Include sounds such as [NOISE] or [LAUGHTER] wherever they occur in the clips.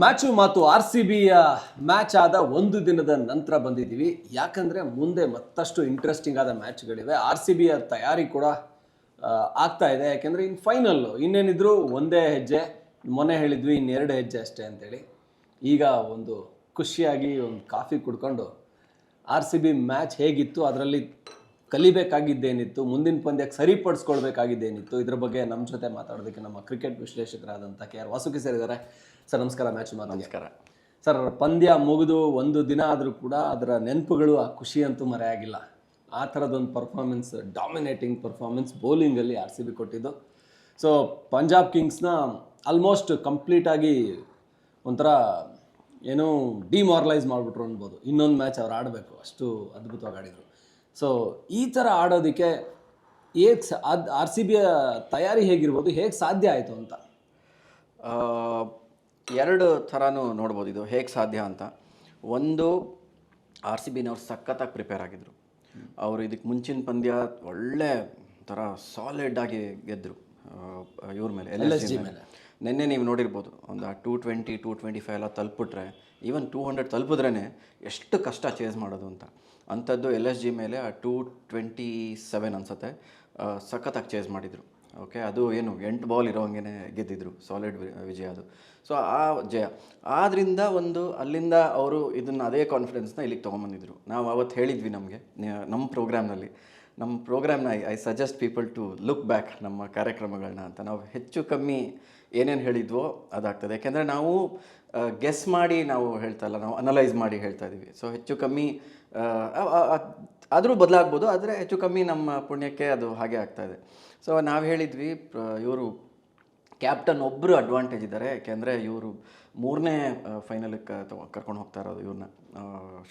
Match ಮಾತು R C ಬಿಯ match ಆದ ಒಂದು ದಿನದ ನಂತರ ಬಂದಿದ್ದೀವಿ. ಯಾಕಂದರೆ ಮುಂದೆ ಮತ್ತಷ್ಟು ಇಂಟ್ರೆಸ್ಟಿಂಗ್ ಆದ ಮ್ಯಾಚ್ಗಳಿವೆ. ಆರ್ ಸಿ ಬಿಯ ತಯಾರಿ ಕೂಡ ಆಗ್ತಾ ಇದೆ. ಯಾಕೆಂದರೆ ಇನ್ನು ಫೈನಲ್ಲು ಇನ್ನೇನಿದ್ರು ಒಂದೇ ಹೆಜ್ಜೆ, ಮೊನ್ನೆ ಹೇಳಿದ್ವಿ ಇನ್ನೆರಡು ಹೆಜ್ಜೆ ಅಷ್ಟೇ ಅಂತೇಳಿ. ಈಗ ಒಂದು ಖುಷಿಯಾಗಿ ಒಂದು ಕಾಫಿ ಕುಡ್ಕೊಂಡು ಆರ್ ಸಿ ಬಿ ಮ್ಯಾಚ್ ಹೇಗಿತ್ತು, ಅದರಲ್ಲಿ ಕಲಿಬೇಕಾಗಿದ್ದೇನಿತ್ತು ಮುಂದಿನ ಪಂದ್ಯಕ್ಕೆ ಸರಿಪಡಿಸ್ಕೊಳ್ಬೇಕಾಗಿದ್ದೇನಿತ್ತು ಇದ್ರ ಬಗ್ಗೆ ನಮ್ಮ ಜೊತೆ ಮಾತಾಡೋದಕ್ಕೆ ನಮ್ಮ ಕ್ರಿಕೆಟ್ ವಿಶ್ಲೇಷಕರಾದಂಥ ಕೆ ಆರ್ ವಾಸುಕಿ ಸೇರಿದ್ದಾರೆ ಸರ್ ನಮಸ್ಕಾರ ಮ್ಯಾಚ್ ನಮಸ್ಕಾರ. ಸರ್ ಪಂದ್ಯ ಮುಗಿದು ಒಂದು ದಿನ ಆದರೂ ಕೂಡ ಅದರ ನೆನಪುಗಳು ಆ ಖುಷಿ ಅಂತೂ ಮರೆಯಾಗಿಲ್ಲ. ಆ ಥರದೊಂದು ಪರ್ಫಾರ್ಮೆನ್ಸ್ ಡಾಮಿನೇಟಿಂಗ್ ಪರ್ಫಾರ್ಮೆನ್ಸ್ ಬೌಲಿಂಗಲ್ಲಿ ಆರ್ ಸಿ ಬಿ ಕೊಟ್ಟಿದ್ದು. ಸೊ ಪಂಜಾಬ್ ಕಿಂಗ್ಸ್ನ ಆಲ್ಮೋಸ್ಟ್ ಕಂಪ್ಲೀಟಾಗಿ ಒಂಥರ ಏನೋ ಡಿಮಾರಲೈಸ್ ಮಾಡಿಬಿಟ್ರು ಅನ್ಬೋದು. ಇನ್ನೊಂದು ಮ್ಯಾಚ್ ಅವ್ರು ಆಡಬೇಕು. ಅಷ್ಟು ಅದ್ಭುತವಾಗಿ ಆಡಿದರು. ಸೊ ಈ ಥರ ಆಡೋದಕ್ಕೆ ಹೇಗೆ ಸ ಅದು ಆರ್ ಸಿ ಬಿಯ ತಯಾರಿ ಹೇಗಿರ್ಬೋದು ಹೇಗೆ ಸಾಧ್ಯ ಆಯಿತು ಅಂತ? ಆ, ಎರಡು ಥರನೂ ನೋಡ್ಬೋದು ಇದು ಹೇಗೆ ಸಾಧ್ಯ ಅಂತ. ಒಂದು ಆರ್ ಸಿ ಬಿನವ್ರು ಸಖತ್ತಾಗಿ ಪ್ರಿಪೇರ್ ಆಗಿದ್ರು. ಅವರು ಇದಕ್ಕೆ ಮುಂಚಿನ ಪಂದ್ಯ ಒಳ್ಳೆ ಥರ ಸಾಲಿಡ್ ಆಗಿ ಗೆದ್ದರು ಇವ್ರ ಮೇಲೆ ಎಲ್ ಎಸ್ ಜಿ ಮೇಲೆ. ನಿನ್ನೆ ನೀವು ನೋಡಿರ್ಬೋದು ಒಂದು two twenty two twenty five ಎಲ್ಲ ತಲುಪಿಟ್ರೆ ಈವನ್ ಟೂ ಹಂಡ್ರೆಡ್ ತಲುಪಿದ್ರೇ ಎಷ್ಟು ಕಷ್ಟ ಚೇಸ್ ಮಾಡೋದು ಅಂತ. ಅಂಥದ್ದು ಎಲ್ ಎಸ್ ಜಿ ಮೇಲೆ ಟೂ ಟ್ವೆಂಟಿ ಸೆವೆನ್ ಅನ್ಸುತ್ತೆ. ಸಖತ್ತಾಗಿ ಚೇಸ್ ಮಾಡಿದರು. ಓಕೆ ಅದು ಏನು, ಎಂಟು ಬಾಲ್ ಇರೋಂಗೆ ಗೆದ್ದಿದ್ರು ಸಾಲಿಡ್ ವಿಜಯ ಅದು. ಸೊ ಆ ಜಯ ಆದ್ದರಿಂದ ಒಂದು, ಅಲ್ಲಿಂದ ಅವರು ಇದನ್ನು ಅದೇ ಕಾನ್ಫಿಡೆನ್ಸ್ನ ಇಲ್ಲಿಗೆ ತೊಗೊಂಬಂದಿದ್ರು. ನಾವು ಅವತ್ತು ಹೇಳಿದ್ವಿ ನಮಗೆ ನಮ್ಮ ಪ್ರೋಗ್ರಾಮ್ನಲ್ಲಿ ನಮ್ಮ ಪ್ರೋಗ್ರಾಮ್ನ I I suggest people to look back ನಮ್ಮ ಕಾರ್ಯಕ್ರಮಗಳನ್ನ ಅಂತ. ನಾವು ಹೆಚ್ಚು ಕಮ್ಮಿ ಏನೇನು ಹೇಳಿದ್ವೋ ಅದಾಗ್ತದೆ. ಯಾಕೆಂದರೆ ನಾವು ಗೆಸ್ ಮಾಡಿ ನಾವು ಹೇಳ್ತಾ ಇಲ್ಲ, ನಾವು ಅನಲೈಸ್ ಮಾಡಿ ಹೇಳ್ತಾ ಇದ್ದೀವಿ ಸೊ ಹೆಚ್ಚು ಕಮ್ಮಿ ಆದರೂ ಬದಲಾಗ್ಬೋದು, ಆದರೆ ಹೆಚ್ಚು ಕಮ್ಮಿ ನಮ್ಮ ಪುಣ್ಯಕ್ಕೆ ಅದು ಹಾಗೆ ಆಗ್ತಾ ಇದೆ. ಸೊ ನಾವು ಹೇಳಿದ್ವಿ ಇವರು ಕ್ಯಾಪ್ಟನ್ ಒಬ್ಬರು ಅಡ್ವಾಂಟೇಜ್ ಇದ್ದಾರೆ, ಯಾಕೆಂದರೆ ಇವರು ಮೂರನೇ ಫೈನಲಿಗೆ ಕರ್ಕೊಂಡು ಹೋಗ್ತಾ ಇರೋದು ಇವ್ರನ್ನ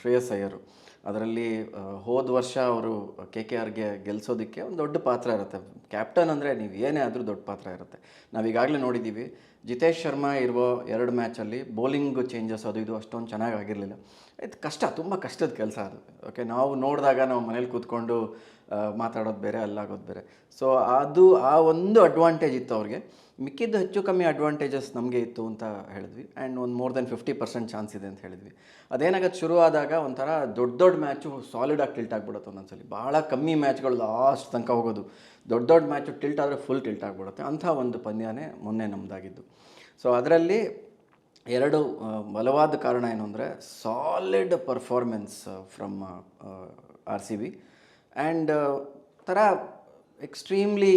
ಶ್ರೇಯಸ್ ಅಯ್ಯರು. ಅದರಲ್ಲಿ ಹೋದ ವರ್ಷ ಅವರು ಕೆ ಕೆ ಆರ್ಗೆ ಗೆಲ್ಲಿಸೋದಕ್ಕೆ ಒಂದು ದೊಡ್ಡ ಪಾತ್ರ ಇರುತ್ತೆ. ಕ್ಯಾಪ್ಟನ್ ಅಂದರೆ ನೀವು ಏನೇ ಆದರೂ ದೊಡ್ಡ ಪಾತ್ರ ಇರುತ್ತೆ. ನಾವು ಈಗಾಗಲೇ ನೋಡಿದ್ದೀವಿ, ಜಿತೇಶ್ ಶರ್ಮಾ ಇರುವ ಎರಡು ಮ್ಯಾಚಲ್ಲಿ ಬೌಲಿಂಗ್ ಚೇಂಜಸ್ ಅದು ಇದು ಅಷ್ಟೊಂದು ಚೆನ್ನಾಗಿ ಆಗಿರಲಿಲ್ಲ. ಇದು ಕಷ್ಟ, ತುಂಬ ಕಷ್ಟದ ಕೆಲಸ ಅದು. ಓಕೆ, ನಾವು ನೋಡಿದಾಗ ನಾವು ಮನೇಲಿ ಕೂತ್ಕೊಂಡು ಮಾತಾಡೋದು ಬೇರೆ, ಅಲ್ಲಾಗೋದು ಬೇರೆ. ಸೊ, ಅದು ಆ ಒಂದು ಅಡ್ವಾಂಟೇಜ್ ಇತ್ತು ಅವ್ರಿಗೆ. ಮಿಕ್ಕಿದ್ದು ಹೆಚ್ಚು ಕಮ್ಮಿ ಅಡ್ವಾಂಟೇಜಸ್ ನಮಗೆ ಇತ್ತು ಅಂತ ಹೇಳಿದ್ವಿ. ಆ್ಯಂಡ್ ಒಂದು more then fifty percent chance ಇದೆ ಅಂತ ಹೇಳಿದ್ವಿ. ಅದೇನಾಗತ್ತೆ ಶುರು ಆದಾಗ ಒಂಥರ ದೊಡ್ಡ ದೊಡ್ಡ ಮ್ಯಾಚು ಸಾಲಿಡಾಗಿ ಟಿಲ್ಟ್ ಆಗಿಬಿಡುತ್ತೆ ಒಂದೊಂದ್ಸಲಿ. ಭಾಳ ಕಮ್ಮಿ ಮ್ಯಾಚ್ಗಳು ಲಾಸ್ಟ್ ತನಕ ಹೋಗೋದು. ದೊಡ್ಡ ದೊಡ್ಡ ಮ್ಯಾಚು ಟಿಲ್ಟ್ ಆದರೆ ಫುಲ್ ಟಿಲ್ಟ್ ಆಗಿಬಿಡುತ್ತೆ. ಅಂಥ ಒಂದು ಪಂದ್ಯನೇ ಮೊನ್ನೆ ನಮ್ಮದಾಗಿದ್ದು ಸೊ ಅದರಲ್ಲಿ ಎರಡು ಬಲವಾದ ಕಾರಣ ಏನು ಅಂದರೆ solid performance from R C B and ಥರ ಎಕ್ಸ್ಟ್ರೀಮ್ಲಿ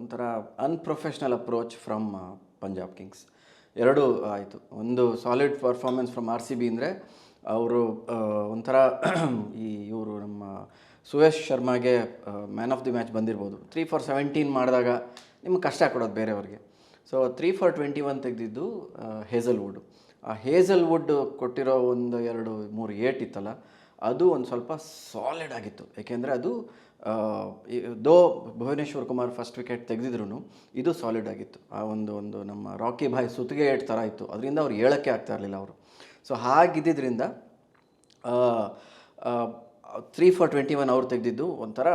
ಒಂಥರ unprofessional approach from Punjab Kings ಎರಡು ಆಯಿತು. ಒಂದು solid performance from R C B ಅಂದರೆ ಅವರು ಒಂಥರ [CLEARS THROAT] ಈ ಇವರು ನಮ್ಮ ಸುಯೇಶ್ ಶರ್ಮಾಗೆ ಮ್ಯಾನ್ ಆಫ್ ದಿ ಮ್ಯಾಚ್ ಬಂದಿರ್ಬೋದು. ತ್ರೀ ಫಾರ್ ಸೆವೆಂಟೀನ್ ಮಾಡಿದಾಗ ನಿಮ್ಗೆ ಕಷ್ಟ ಕೊಡೋದು ಬೇರೆಯವ್ರಿಗೆ. So three for twenty one ತೆಗೆದಿದ್ದು Hazlewood ಆ ಹೇಸಲ್ವುಡ್ ಕೊಟ್ಟಿರೋ ಒಂದು ಎರಡು ಮೂರು ಏಟ್ ಇತ್ತಲ್ಲ, ಅದು ಒಂದು ಸ್ವಲ್ಪ ಸಾಲಿಡ್ ಆಗಿತ್ತು. ಏಕೆಂದರೆ ಅದು ದೋ ಭುವನೇಶ್ವರ್ ಕುಮಾರ್ ಫಸ್ಟ್ ವಿಕೆಟ್ ತೆಗೆದಿದ್ರು ಇದು ಸಾಲಿಡ್ ಆಗಿತ್ತು. ಆ ಒಂದು ಒಂದು ನಮ್ಮ ರಾಕಿ ಬಾಯ್ ಸುತ್ತಿಗೆ ಏಟ್ ಥರ ಇತ್ತು. ಅದರಿಂದ ಅವ್ರು ಹೇಳೋಕ್ಕೆ ಆಗ್ತಾ ಇರಲಿಲ್ಲ ಅವರು. ಸೊ ಹಾಗಿದ್ದರಿಂದ ತ್ರೀ ಫೋರ್ ಟ್ವೆಂಟಿ ಒನ್ ಅವ್ರು ತೆಗೆದಿದ್ದು ಒಂಥರ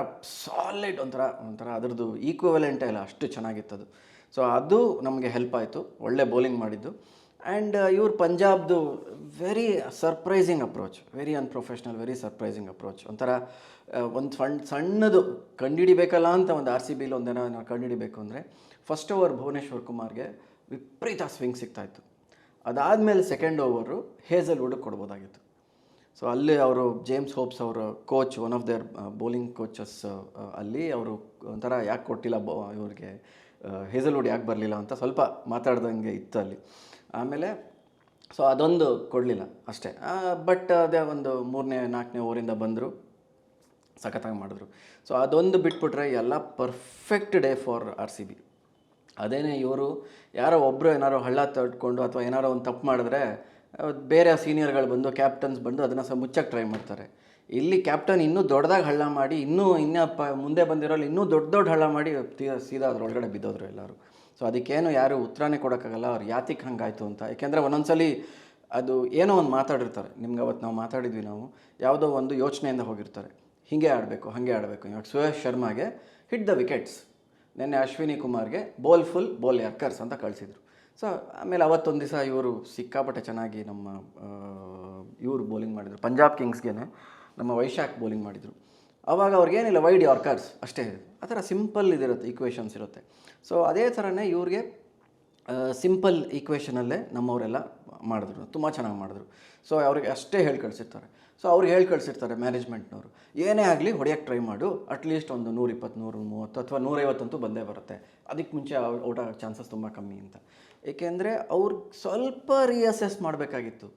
ಸಾಲಿಡ್ ಒಂಥರ ಒಂಥರ ಅದರದ್ದು ಈಕ್ವಲೆಂಟೇ ಇಲ್ಲ ಅಷ್ಟು ಚೆನ್ನಾಗಿತ್ತು ಅದು ಸೊ ಅದು ನಮಗೆ ಹೆಲ್ಪ್ ಆಯಿತು. ಒಳ್ಳೆ ಬೌಲಿಂಗ್ ಮಾಡಿದ್ದು. ಆ್ಯಂಡ್ ಇವ್ರು ಪಂಜಾಬ್ದು very surprising approach very unprofessional very surprising approach ಒಂಥರ ಒಂದು ಸಣ್ಣ ಸಣ್ಣದು ಕಂಡುಹಿಡಿಬೇಕಲ್ಲ ಅಂತ ಒಂದು ಆರ್ ಸಿ ಬಿಲಿ ಒಂದೇನೋ ನಾವು ಕಂಡುಹಿಡಿಬೇಕು ಅಂದರೆ ಫಸ್ಟ್ ಓವರ್ ಭುವನೇಶ್ವರ್ ಕುಮಾರ್ಗೆ ವಿಪರೀತ ಸ್ವಿಂಗ್ ಸಿಗ್ತಾಯಿತ್ತು ಅದಾದಮೇಲೆ ಸೆಕೆಂಡ್ ಓವರು ಹೇಸಲ್ವುಡ್ ಕೊಡ್ಬೋದಾಗಿತ್ತು. ಸೊ ಅಲ್ಲಿ ಅವರು ಜೇಮ್ಸ್ ಹೋಪ್ಸ್ ಅವರ coach one of their bowling coaches ಅಲ್ಲಿ ಅವರು ಒಂಥರ ಯಾಕೆ ಕೊಟ್ಟಿಲ್ಲ ಬ, ಇವ್ರಿಗೆ ಹೇಸಲ್ವುಡ್ ಯಾಕೆ ಬರಲಿಲ್ಲ ಅಂತ ಸ್ವಲ್ಪ ಮಾತಾಡ್ದಂಗೆ ಇತ್ತು ಅಲ್ಲಿ. ಆಮೇಲೆ ಸೊ ಅದೊಂದು ಕೊಡಲಿಲ್ಲ ಅಷ್ಟೇ. ಬಟ್ ಅದೇ ಒಂದು ಮೂರನೇ, ನಾಲ್ಕನೇ ಓವರಿಂದ ಬಂದರು, ಸಖತ್ತಾಗಿ ಮಾಡಿದ್ರು. ಸೊ ಅದೊಂದು ಬಿಟ್ಬಿಟ್ರೆ ಎಲ್ಲ perfect day for R C B ಅದೇನೇ ಇವರು ಯಾರೋ ಒಬ್ಬರು ಏನಾರೋ ಹಳ್ಳ ತಡ್ಕೊಂಡು ಅಥವಾ ಏನಾರೋ ಒಂದು ತಪ್ಪು ಮಾಡಿದ್ರೆ, ಬೇರೆ ಸೀನಿಯರ್ಗಳು ಬಂದು ಕ್ಯಾಪ್ಟನ್ಸ್ ಬಂದು ಅದನ್ನು ಸಹ ಮುಚ್ಚಕ್ಕೆ ಟ್ರೈ ಮಾಡ್ತಾರೆ. ಇಲ್ಲಿ ಕ್ಯಾಪ್ಟನ್ ಇನ್ನೂ ದೊಡ್ಡದಾಗಿ ಹಳ್ಳ ಮಾಡಿ, ಇನ್ನೂ ಇನ್ನೂ ಮುಂದೆ ಬಂದಿರೋಲ್ಲಿ ಇನ್ನೂ ದೊಡ್ಡ ದೊಡ್ಡ ಹಳ್ಳ ಮಾಡಿ ಸೀದಾ ಅದ್ರೊಳಗಡೆ ಬಿದ್ದೋದ್ರು ಎಲ್ಲರೂ. ಸೊ ಅದಕ್ಕೇನು ಯಾರು ಉತ್ತರನೇ ಕೊಡೋಕ್ಕಾಗಲ್ಲ, ಅವ್ರು ಯಾತಿಕ್ ಹಂಗಾಯಿತು ಅಂತ. ಯಾಕೆಂದರೆ ಒಂದೊಂದ್ಸಲಿ ಅದು ಏನೋ ಒಂದು ಮಾತಾಡಿರ್ತಾರೆ. ನಿಮ್ಗೆ ಅವತ್ತು ನಾವು ಮಾತಾಡಿದ್ವಿ ನಾವು, ಯಾವುದೋ ಒಂದು ಯೋಚನೆಯಿಂದ ಹೋಗಿರ್ತಾರೆ. ಹೀಗೆ ಆಡಬೇಕು, ಹಾಗೆ ಆಡಬೇಕು. ಇವಾಗ ಸುಯೇಶ್ ಶರ್ಮಾಗೆ ಹಿಟ್ ದ ವಿಕೆಟ್ಸ್ ನಿನ್ನೆ ಅಶ್ವಿನಿ ಕುಮಾರ್ಗೆ ಬೋಲ್ ಫುಲ್ ಬೋಲ್ ಯಾರ್ಕರ್ಸ್ ಅಂತ ಕಳಿಸಿದ್ರು. ಸೊ ಆಮೇಲೆ ಅವತ್ತೊಂದು ದಿವಸ ಇವರು ಸಿಕ್ಕಾಪಟ್ಟೆ ಚೆನ್ನಾಗಿ ನಮ್ಮ ಇವರು ಬೌಲಿಂಗ್ ಮಾಡಿದರು. ಪಂಜಾಬ್ ಕಿಂಗ್ಸ್ಗೆ ನಮ್ಮ ವೈಶಾಖ್ ಬೌಲಿಂಗ್ ಮಾಡಿದರು. ಅವಾಗ ಅವ್ರಿಗೇನಿಲ್ಲ ವೈಡ್ ಯಾರ್ಕರ್ಸ್ ಅಷ್ಟೇ. ಆ ಥರ ಸಿಂಪಲ್ ಇದಿರುತ್ತೆ ಈಕ್ವೇಷನ್ಸ್ ಇರುತ್ತೆ. ಸೊ ಅದೇ ಥರನೇ ಇವ್ರಿಗೆ ಸಿಂಪಲ್ ಈಕ್ವೇಷನಲ್ಲೇ ನಮ್ಮವರೆಲ್ಲ ಮಾಡಿದ್ರು, ತುಂಬ ಚೆನ್ನಾಗಿ ಮಾಡಿದ್ರು. ಸೊ ಅವ್ರಿಗೆ ಅಷ್ಟೇ ಹೇಳಿ ಕಳಿಸಿರ್ತಾರೆ ಸೊ ಅವ್ರಿಗೆ ಹೇಳಿ ಕಳಿಸಿರ್ತಾರೆ ಮ್ಯಾನೇಜ್ಮೆಂಟ್ನವರು ಏನೇ ಆಗಲಿ ಹೊಡೆಯೋಕ್ಕೆ ಟ್ರೈ ಮಾಡು ಅಟ್ಲೀಸ್ಟ್ ಒಂದು ನೂರ ಇಪ್ಪತ್ತು ನೂರು ಮೂವತ್ತು ಅಥವಾ ನೂರೈವತ್ತಂತೂ ಬಂದೇ ಬರುತ್ತೆ. ಅದಕ್ಕೆ ಮುಂಚೆ ಔಟ್ ಆಗೋ ಚಾನ್ಸಸ್ ತುಂಬ ಕಮ್ಮಿ ಅಂತ. ಏಕೆಂದರೆ ಅವ್ರಿಗೆ ಸ್ವಲ್ಪ ರಿಅಸೆಸ್ ಮಾಡಬೇಕಾಗಿತ್ತು.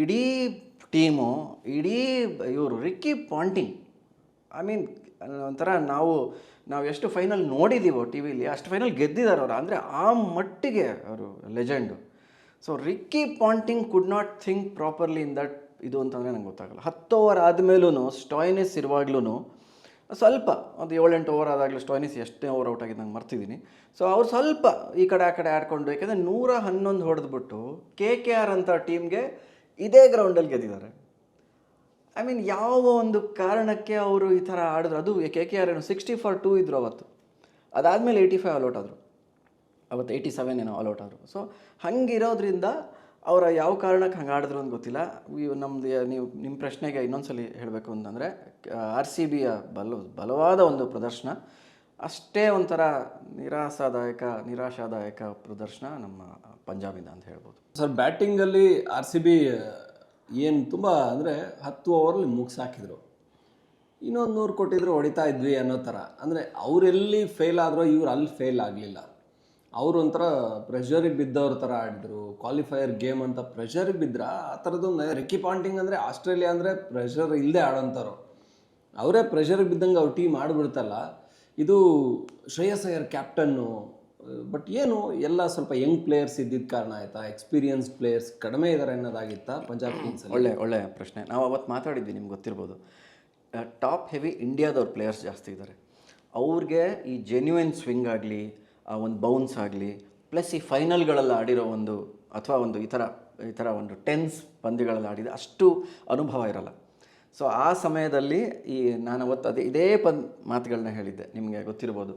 ಇಡೀ ಟೀಮು ಇಡೀ ಇವರು ರಿಕ್ಕಿ ಪಾಂಟಿಂಗ್ ಐ ಮೀನ್ ಒಂಥರ ನಾವು ನಾವು ಎಷ್ಟು ಫೈನಲ್ ನೋಡಿದ್ದೀವೋ ಟಿ ವಿಲಿ ಅಷ್ಟು ಫೈನಲ್ ಗೆದ್ದಿದ್ದಾರೆ ಅವರು. ಅಂದರೆ ಆ ಮಟ್ಟಿಗೆ ಅವರು legend so Ricky Ponting could not think properly in that ಇದು ಅಂತಂದರೆ ನಂಗೆ ಗೊತ್ತಾಗಲ್ಲ. ಹತ್ತು ಓವರ್ ಆದಮೇಲೂ ಸ್ಟಾಯ್ನಿಸ್ ಇರುವಾಗ್ಲೂ ಸ್ವಲ್ಪ ಒಂದು ಏಳೆಂಟು ಓವರ್ ಆದಾಗಲೂ ಸ್ಟಾಯ್ನಿಸ್ ಎಷ್ಟೇ ಓವರ್ ಔಟ್ ಆಗಿದ್ದು ನಂಗೆ ಮರ್ತಿದ್ದೀನಿ. ಸೊ ಅವ್ರು ಸ್ವಲ್ಪ ಈ ಕಡೆ ಆ ಕಡೆ ಆಡ್ಕೊಂಡು ಯಾಕೆಂದರೆ ನೂರ ಹನ್ನೊಂದು ಹೊಡೆದ್ಬಿಟ್ಟು ಕೆ ಕೆ ಆರ್ ಅಂತ ಟೀಮ್ಗೆ ಇದೇ ಗ್ರೌಂಡಲ್ಲಿ ಗೆದ್ದಿದ್ದಾರೆ. ಐ ಮೀನ್ ಯಾವ ಒಂದು ಕಾರಣಕ್ಕೆ ಅವರು ಈ ಥರ ಆಡಿದ್ರು. ಅದು ಕೆ ಕೆ ಆರ್ ಏನು ಸಿಕ್ಸ್ಟಿ ಫಾರ್ ಟೂ ಇದ್ರು ಅವತ್ತು. ಅದಾದಮೇಲೆ ಏಯ್ಟಿ ಫೈವ್ ಅಲೌಟ್ ಆದರು. ಅವತ್ತು ಏಯ್ಟಿ ಸೆವೆನ್ ಏನೋ ಅಲೌಟ್ ಆದರು. ಸೊ ಹಂಗಿರೋದ್ರಿಂದ ಅವರ ಯಾವ ಕಾರಣಕ್ಕೆ ಹಂಗೆ ಆಡಿದ್ರು ಅಂತ ಗೊತ್ತಿಲ್ಲ. ನಮ್ದು ನೀವು ನಿಮ್ಮ ಪ್ರಶ್ನೆಗೆ ಇನ್ನೊಂದ್ಸಲಿ ಹೇಳಬೇಕು ಅಂತಂದರೆ ಆರ್ ಸಿ ಬಿಯ ಬಲ, ಬಲವಾದ ಒಂದು ಪ್ರದರ್ಶನ, ಅಷ್ಟೇ ಒಂಥರ ನಿರಾಸಾದಾಯಕ, ನಿರಾಶಾದಾಯಕ ಪ್ರದರ್ಶನ ನಮ್ಮ ಪಂಜಾಬಿಂದ ಅಂತ ಹೇಳ್ಬೋದು. ಸರ್, ಬ್ಯಾಟಿಂಗಲ್ಲಿ ಆರ್ ಸಿ ಬಿ ಏನು ತುಂಬ ಅಂದರೆ ಹತ್ತು ಓವರಲ್ಲಿ ಮುಗಿಸಾಕಿದ್ರು. ಇನ್ನೊಂದು ನೂರು ಕೊಟ್ಟಿದ್ರು ಹೊಡಿತಾ ಇದ್ವಿ ಅನ್ನೋ ಥರ. ಅಂದರೆ ಅವರೆಲ್ಲಿ ಫೇಲ್ ಆದರೂ ಇವ್ರು ಅಲ್ಲಿ ಫೇಲ್ ಆಗಲಿಲ್ಲ. ಅವರು ಒಂಥರ ಪ್ರೆಷರಿಗೆ ಬಿದ್ದವ್ರ ಥರ ಆಡಿದ್ರು. ಕ್ವಾಲಿಫೈಯರ್ ಗೇಮ್ ಅಂತ ಪ್ರೆಷರಿಗೆ ಬಿದ್ರ, ಆ ಥರದ್ದು ರಿಕ್ಕಿ ಪಾಂಟಿಂಗ್ ಅಂದರೆ ಆಸ್ಟ್ರೇಲಿಯಾ ಅಂದರೆ ಪ್ರೆಷರ್ ಇಲ್ಲದೆ ಆಡೋಂಥವ್ರು. ಅವರೇ ಪ್ರೆಷರಿಗೆ ಬಿದ್ದಂಗೆ ಅವ್ರ ಟೀಮ್ ಆಡಿಬಿಡ್ತಲ್ಲ, ಇದು ಶ್ರೇಯಸ್ ಅಯ್ಯರ್ ಕ್ಯಾಪ್ಟನ್ನು ಬಟ್ ಏನು ಎಲ್ಲ ಸ್ವಲ್ಪ ಯಂಗ್ ಪ್ಲೇಯರ್ಸ್ ಇದ್ದಿದ್ದ ಕಾರಣ ಆಯಿತಾ? ಎಕ್ಸ್ಪೀರಿಯನ್ಸ್ ಪ್ಲೇಯರ್ಸ್ ಕಡಿಮೆ ಇದ್ದಾರೆ ಅನ್ನೋದಾಗಿತ್ತಾ ಪಂಜಾಬ್ ಕಿಂಗ್ಸ್ ಒಳ್ಳೆ ಒಳ್ಳೆ ಪ್ರಶ್ನೆ. ನಾವು ಅವತ್ತು ಮಾತಾಡಿದ್ವಿ ನಿಮ್ಗೆ ಗೊತ್ತಿರ್ಬೋದು. ಟಾಪ್ ಹೆವಿ ಇಂಡಿಯಾದವ್ರ ಪ್ಲೇಯರ್ಸ್ ಜಾಸ್ತಿ ಇದ್ದಾರೆ ಅವ್ರಿಗೆ ಈ ಜೆನ್ಯೂನ್ ಸ್ವಿಂಗ್ ಆಗಲಿ ಒಂದು ಬೌನ್ಸ್ ಆಗಲಿ ಪ್ಲಸ್ ಈ ಫೈನಲ್ಗಳಲ್ಲಿ ಆಡಿರೋ ಒಂದು ಅಥವಾ ಒಂದು ಈ ಥರ ಈ ಥರ ಒಂದು ಟೆನ್ಸ್ ಪಂದ್ಯಗಳಲ್ಲಿ ಆಡಿದ ಅಷ್ಟು ಅನುಭವ ಇರಲ್ಲ. ಸೊ ಆ ಸಮಯದಲ್ಲಿ ಈ ನಾನು ಅವತ್ತು ಅದೇ ಇದೇ ಪಂದ್ ಮಾತುಗಳನ್ನ ಹೇಳಿದ್ದೆ, ನಿಮಗೆ ಗೊತ್ತಿರ್ಬೋದು.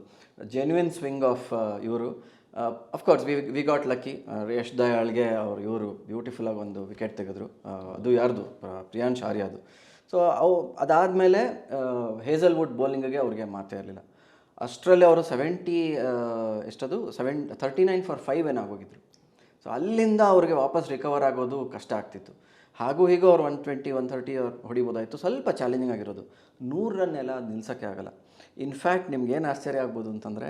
ಜೆನ್ಯೂನ್ ಸ್ವಿಂಗ್ ಆಫ್ ಇವರು. Of course V V got lucky Yash ದಯಾಳ್ಗೆ ಅವರು ಇವರು ಬ್ಯೂಟಿಫುಲ್ಲಾಗಿ ಒಂದು ವಿಕೆಟ್ ತೆಗೆದ್ರು. ಅದು ಯಾರ್ದು? ಪ್ರಿಯಾಂಶ್ ಆರ್ಯ ಅದು. ಸೊ ಅವು, ಅದಾದಮೇಲೆ ಹೇಸಲ್ವುಡ್ ಬೌಲಿಂಗಿಗೆ ಅವ್ರಿಗೆ ಮಾತೇ ಇರಲಿಲ್ಲ. ಅಷ್ಟರಲ್ಲಿ ಅವರು seventy ಎಷ್ಟದು? Seven thirty nine for five ಏನಾಗೋಗಿದ್ರು. So ಅಲ್ಲಿಂದ ಅವ್ರಿಗೆ ವಾಪಸ್ ರಿಕವರ್ ಆಗೋದು ಕಷ್ಟ ಆಗ್ತಿತ್ತು. ಹಾಗೂ ಹೀಗೂ ಅವ್ರು ಒನ್ ಟ್ವೆಂಟಿ ಒನ್ ಥರ್ಟಿ ಅವ್ರು ಹೊಡಿಬೋದಾಯಿತು. ಸ್ವಲ್ಪ ಚಾಲೆಂಜಿಂಗ್ ಆಗಿರೋದು. ನೂರು ರನ್ ಎಲ್ಲ ನಿಲ್ಸೋಕ್ಕೆ ಆಗಲ್ಲ ಇನ್ಫ್ಯಾಕ್ಟ್ ನಿಮ್ಗೇನು ಆಶ್ಚರ್ಯ ಆಗ್ಬೋದು ಅಂತಂದರೆ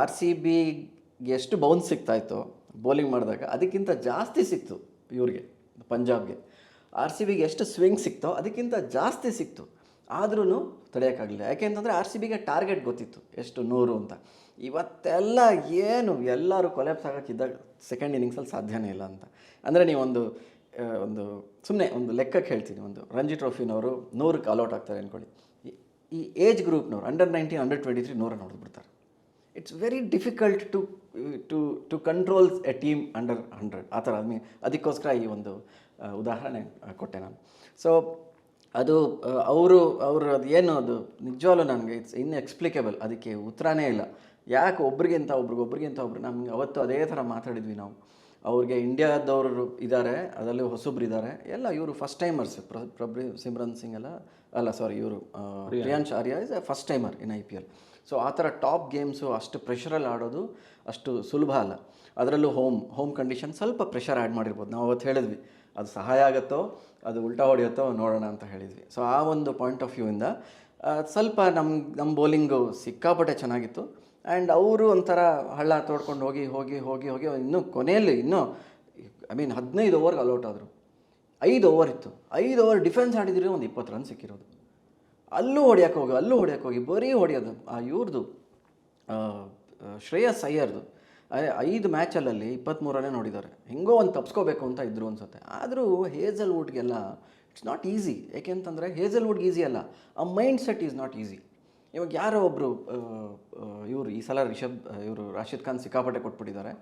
ಆರ್ ಸಿ ಬಿಗೆ ಎಷ್ಟು ಬೌನ್ಸ್ ಸಿಗ್ತಾಯಿತ್ತು ಬೌಲಿಂಗ್ ಮಾಡಿದಾಗ ಅದಕ್ಕಿಂತ ಜಾಸ್ತಿ ಸಿಕ್ತು ಇವ್ರಿಗೆ, ಪಂಜಾಬ್ಗೆ. ಆರ್ ಸಿ ಬಿಗೆ ಎಷ್ಟು ಸ್ವಿಂಗ್ ಸಿಕ್ತೋ ಅದಕ್ಕಿಂತ ಜಾಸ್ತಿ ಸಿಕ್ತು. ಆದ್ರೂ ತಡೆಯೋಕ್ಕಾಗಲಿಲ್ಲ. ಯಾಕೆಂತಂದರೆ ಆರ್ ಸಿ ಬಿಗೆ ಟಾರ್ಗೆಟ್ ಗೊತ್ತಿತ್ತು, ಎಷ್ಟು ನೂರು ಅಂತ. ಇವತ್ತೆಲ್ಲ ಏನು, ಎಲ್ಲರೂ ಕೊಲೆಪ್ಸ್ ಆಗೋಕ್ಕಿದ್ದಾಗ ಸೆಕೆಂಡ್ ಇನ್ನಿಂಗ್ಸಲ್ಲಿ ಸಾಧ್ಯನೇ ಇಲ್ಲ ಅಂತ. ಅಂದರೆ ನೀವೊಂದು ಒಂದು ಸುಮ್ಮನೆ ಒಂದು ಲೆಕ್ಕಕ್ಕೆ ಹೇಳ್ತೀನಿ. ಒಂದು ರಂಜಿ ಟ್ರೋಫಿನವರು ನೂರಕ್ಕೆ ಅಲೌಟ್ ಆಗ್ತಾರೆ ಅಂದ್ಕೊಳ್ಳಿ ಈ- age ಗ್ರೂಪ್ನವ್ರು under nineteen under twenty three ನೂರ ನೋಡಿಬಿಡ್ತಾರೆ it's very difficult to to to controls a team under hundred ಆ ಥರ ಮೀನ್ ಅದಕ್ಕೋಸ್ಕರ ಈ ಒಂದು ಉದಾಹರಣೆ ಕೊಟ್ಟೆ ನಾನು. ಸೊ ಅದು ಅವರು ಅವರು ಅದು ಏನು ಅದು ನಿಜವಾಗ್ಲೂ ನನಗೆ ಇಟ್ಸ್ ಇನ್ಎಕ್ಸ್ಪ್ಲಿಕೇಬಲ್ ಅದಕ್ಕೆ ಉತ್ತರನೇ ಇಲ್ಲ. ಯಾಕೆ ಒಬ್ರಿಗಿಂತ ಒಬ್ರಿಗೆ ಒಬ್ರಿಗಿಂತ ಒಬ್ರು, ನಮಗೆ ಅವತ್ತು ಅದೇ ಥರ ಮಾತಾಡಿದ್ವಿ ನಾವು. ಅವ್ರಿಗೆ ಇಂಡಿಯಾದವರು ಇದ್ದಾರೆ ಅದರಲ್ಲಿ ಹೊಸಬ್ರು ಇದ್ದಾರೆ ಎಲ್ಲ ಇವರು first timers Prabhsimran Singh ಎಲ್ಲ ಅಲ್ಲ ಸಾರಿ ಇವರು Priyansh. Arya is a first timer in I P L so ಆ ಥರ ಟಾಪ್ ಗೇಮ್ಸು ಅಷ್ಟು ಪ್ರೆಷರಲ್ಲಿ ಆಡೋದು ಅಷ್ಟು ಸುಲಭ ಅಲ್ಲ. ಅದರಲ್ಲೂ ಹೋಮ್ ಹೋಮ್ ಕಂಡೀಷನ್ ಸ್ವಲ್ಪ ಪ್ರೆಷರ್ ಆ್ಯಡ್ ಮಾಡಿರ್ಬೋದು. ನಾವು ಅವತ್ತು ಹೇಳಿದ್ವಿ ಅದು ಸಹಾಯ ಆಗುತ್ತೋ ಅದು ಉಲ್ಟಾ ಹೊಡೆಯುತ್ತೋ ನೋಡೋಣ ಅಂತ ಹೇಳಿದ್ವಿ. ಸೊ ಆ ಒಂದು ಪಾಯಿಂಟ್ ಆಫ್ ವ್ಯೂಯಿಂದ ಸ್ವಲ್ಪ ನಮ್ಮ ನಮ್ಮ ಬೌಲಿಂಗು ಸಿಕ್ಕಾಪಟ್ಟೆ ಚೆನ್ನಾಗಿತ್ತು. ಆ್ಯಂಡ್ ಅವರು ಒಂಥರ ಹಳ್ಳ ತೋಡ್ಕೊಂಡು ಹೋಗಿ ಹೋಗಿ ಹೋಗಿ ಹೋಗಿ ಇನ್ನೂ ಕೊನೆಯಲ್ಲಿ ಇನ್ನೂ ಐ ಮೀನ್ ಹದಿನೈದು ಓವರ್ಗೆ ಅಲೌಟ್ ಆದರು. ಐದು ಓವರ್ ಇತ್ತು. ಐದು ಓವರ್ ಡಿಫೆನ್ಸ್ ಆಡಿದ್ರೆ ಒಂದು ಇಪ್ಪತ್ತು ರನ್ ಸಿಕ್ಕಿರೋದು. ಅಲ್ಲೂ ಹೊಡ್ಯಕ್ಕೆ ಹೋಗಿ, ಅಲ್ಲೂ ಹೊಡ್ಯಕ್ಕೆ ಹೋಗಿ, ಬರೀ ಹೊಡೆಯೋದು. ಆ ಇವ್ರದ್ದು ಶ್ರೇಯಸ್ ಅಯ್ಯರ್ದು. ಐದು ಮ್ಯಾಚಲ್ಲಿ ಇಪ್ಪತ್ತ್ಮೂರನೇ ನೋಡಿದ್ದಾರೆ. ಹೆಂಗೋ ಒಂದು ತಪ್ಸ್ಕೋಬೇಕು ಅಂತ ಇದ್ರು ಅನ್ಸುತ್ತೆ. ಆದರೂ ಹೇಸಲ್ ವುಡ್ಗೆಲ್ಲ ಇಟ್ಸ್ ನಾಟ್ ಈಸಿ ಯಾಕೆಂತಂದರೆ ಹೇಸಲ್ ವುಡ್ಗೆ ಈಸಿ ಅಲ್ಲ. ಆ mind set is not easy ಇವಾಗ ಯಾರೋ ಒಬ್ಬರು ಇವರು ಈ ಸಲ ರಿಷಬ್ ಇವರು ರಾಶಿದ್ ಖಾನ್ ಸಿಕ್ಕಾಪಟ್ಟೆ ಕೊಟ್ಬಿಟ್ಟಿದ್ದಾರೆ.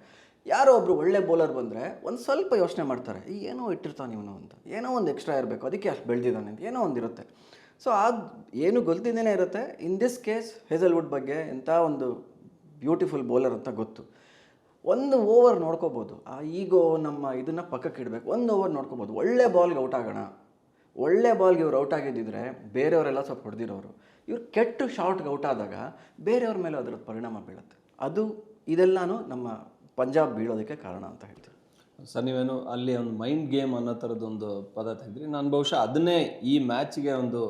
ಯಾರೋ ಒಬ್ಬರು ಒಳ್ಳೆ ಬೌಲರ್ ಬಂದರೆ ಒಂದು ಸ್ವಲ್ಪ ಯೋಚನೆ ಮಾಡ್ತಾರೆ ಏನೋ ಇಟ್ಟಿರ್ತಾನೆ ಇವನು ಅಂತ. ಏನೋ ಒಂದು ಎಕ್ಸ್ಟ್ರಾ ಇರಬೇಕು, ಅದಕ್ಕೆ ಅಷ್ಟು ಬೆಳೆದಿದ್ದಾನೆ ಅಂತ, ಏನೋ ಒಂದು ಇರುತ್ತೆ. ಸೊ ಅದು ಏನು ಗೊತ್ತಿದ್ದೇನೆ ಇರುತ್ತೆ. ಇನ್ ದಿಸ್ ಕೇಸ್ ಹೆಸಲ್ವುಡ್ ಬಗ್ಗೆ ಎಂಥ ಒಂದು ಬ್ಯೂಟಿಫುಲ್ ಬೌಲರ್ ಅಂತ ಗೊತ್ತು. ಒಂದು ಓವರ್ ನೋಡ್ಕೋಬೋದು. ಆ ಈಗೋ ನಮ್ಮ ಇದನ್ನು ಪಕ್ಕಕ್ಕೆ ಇಡಬೇಕು. ಒಂದು ಓವರ್ ನೋಡ್ಕೋಬೋದು. ಒಳ್ಳೆ ಬಾಲ್ಗೆ ಔಟ್ ಆಗೋಣ. ಒಳ್ಳೆ ಬಾಲ್ಗೆ ಇವ್ರು ಔಟ್ ಆಗಿದ್ದಿದ್ರೆ ಬೇರೆಯವರೆಲ್ಲ ಸ್ವಲ್ಪ ಹೊಡೆದಿರೋರು. ಇವ್ರು ಕೆಟ್ಟು ಶಾರ್ಟ್ಗೆ ಔಟ್ ಆದಾಗ ಬೇರೆಯವ್ರ ಮೇಲೆ ಅದರ ಪರಿಣಾಮ ಬೀಳುತ್ತೆ. ಅದು ಇದೆಲ್ಲನೂ ನಮ್ಮ ಪಂಜಾಬ್ ಬೀಳೋದಕ್ಕೆ ಕಾರಣ ಅಂತ ಹೇಳ್ತೀವಿ. ಸರ್, ನೀವೇನು ಅಲ್ಲಿ ಒಂದು ಮೈಂಡ್ ಗೇಮ್ ಅನ್ನೋ ಥರದ್ದೊಂದು ಪದ ತೆಗೆದ್ರಿ ನಾನು ಬಹುಶಃ ಅದನ್ನೇ ಈ ಮ್ಯಾಚ್ಗೆ ಒಂದು,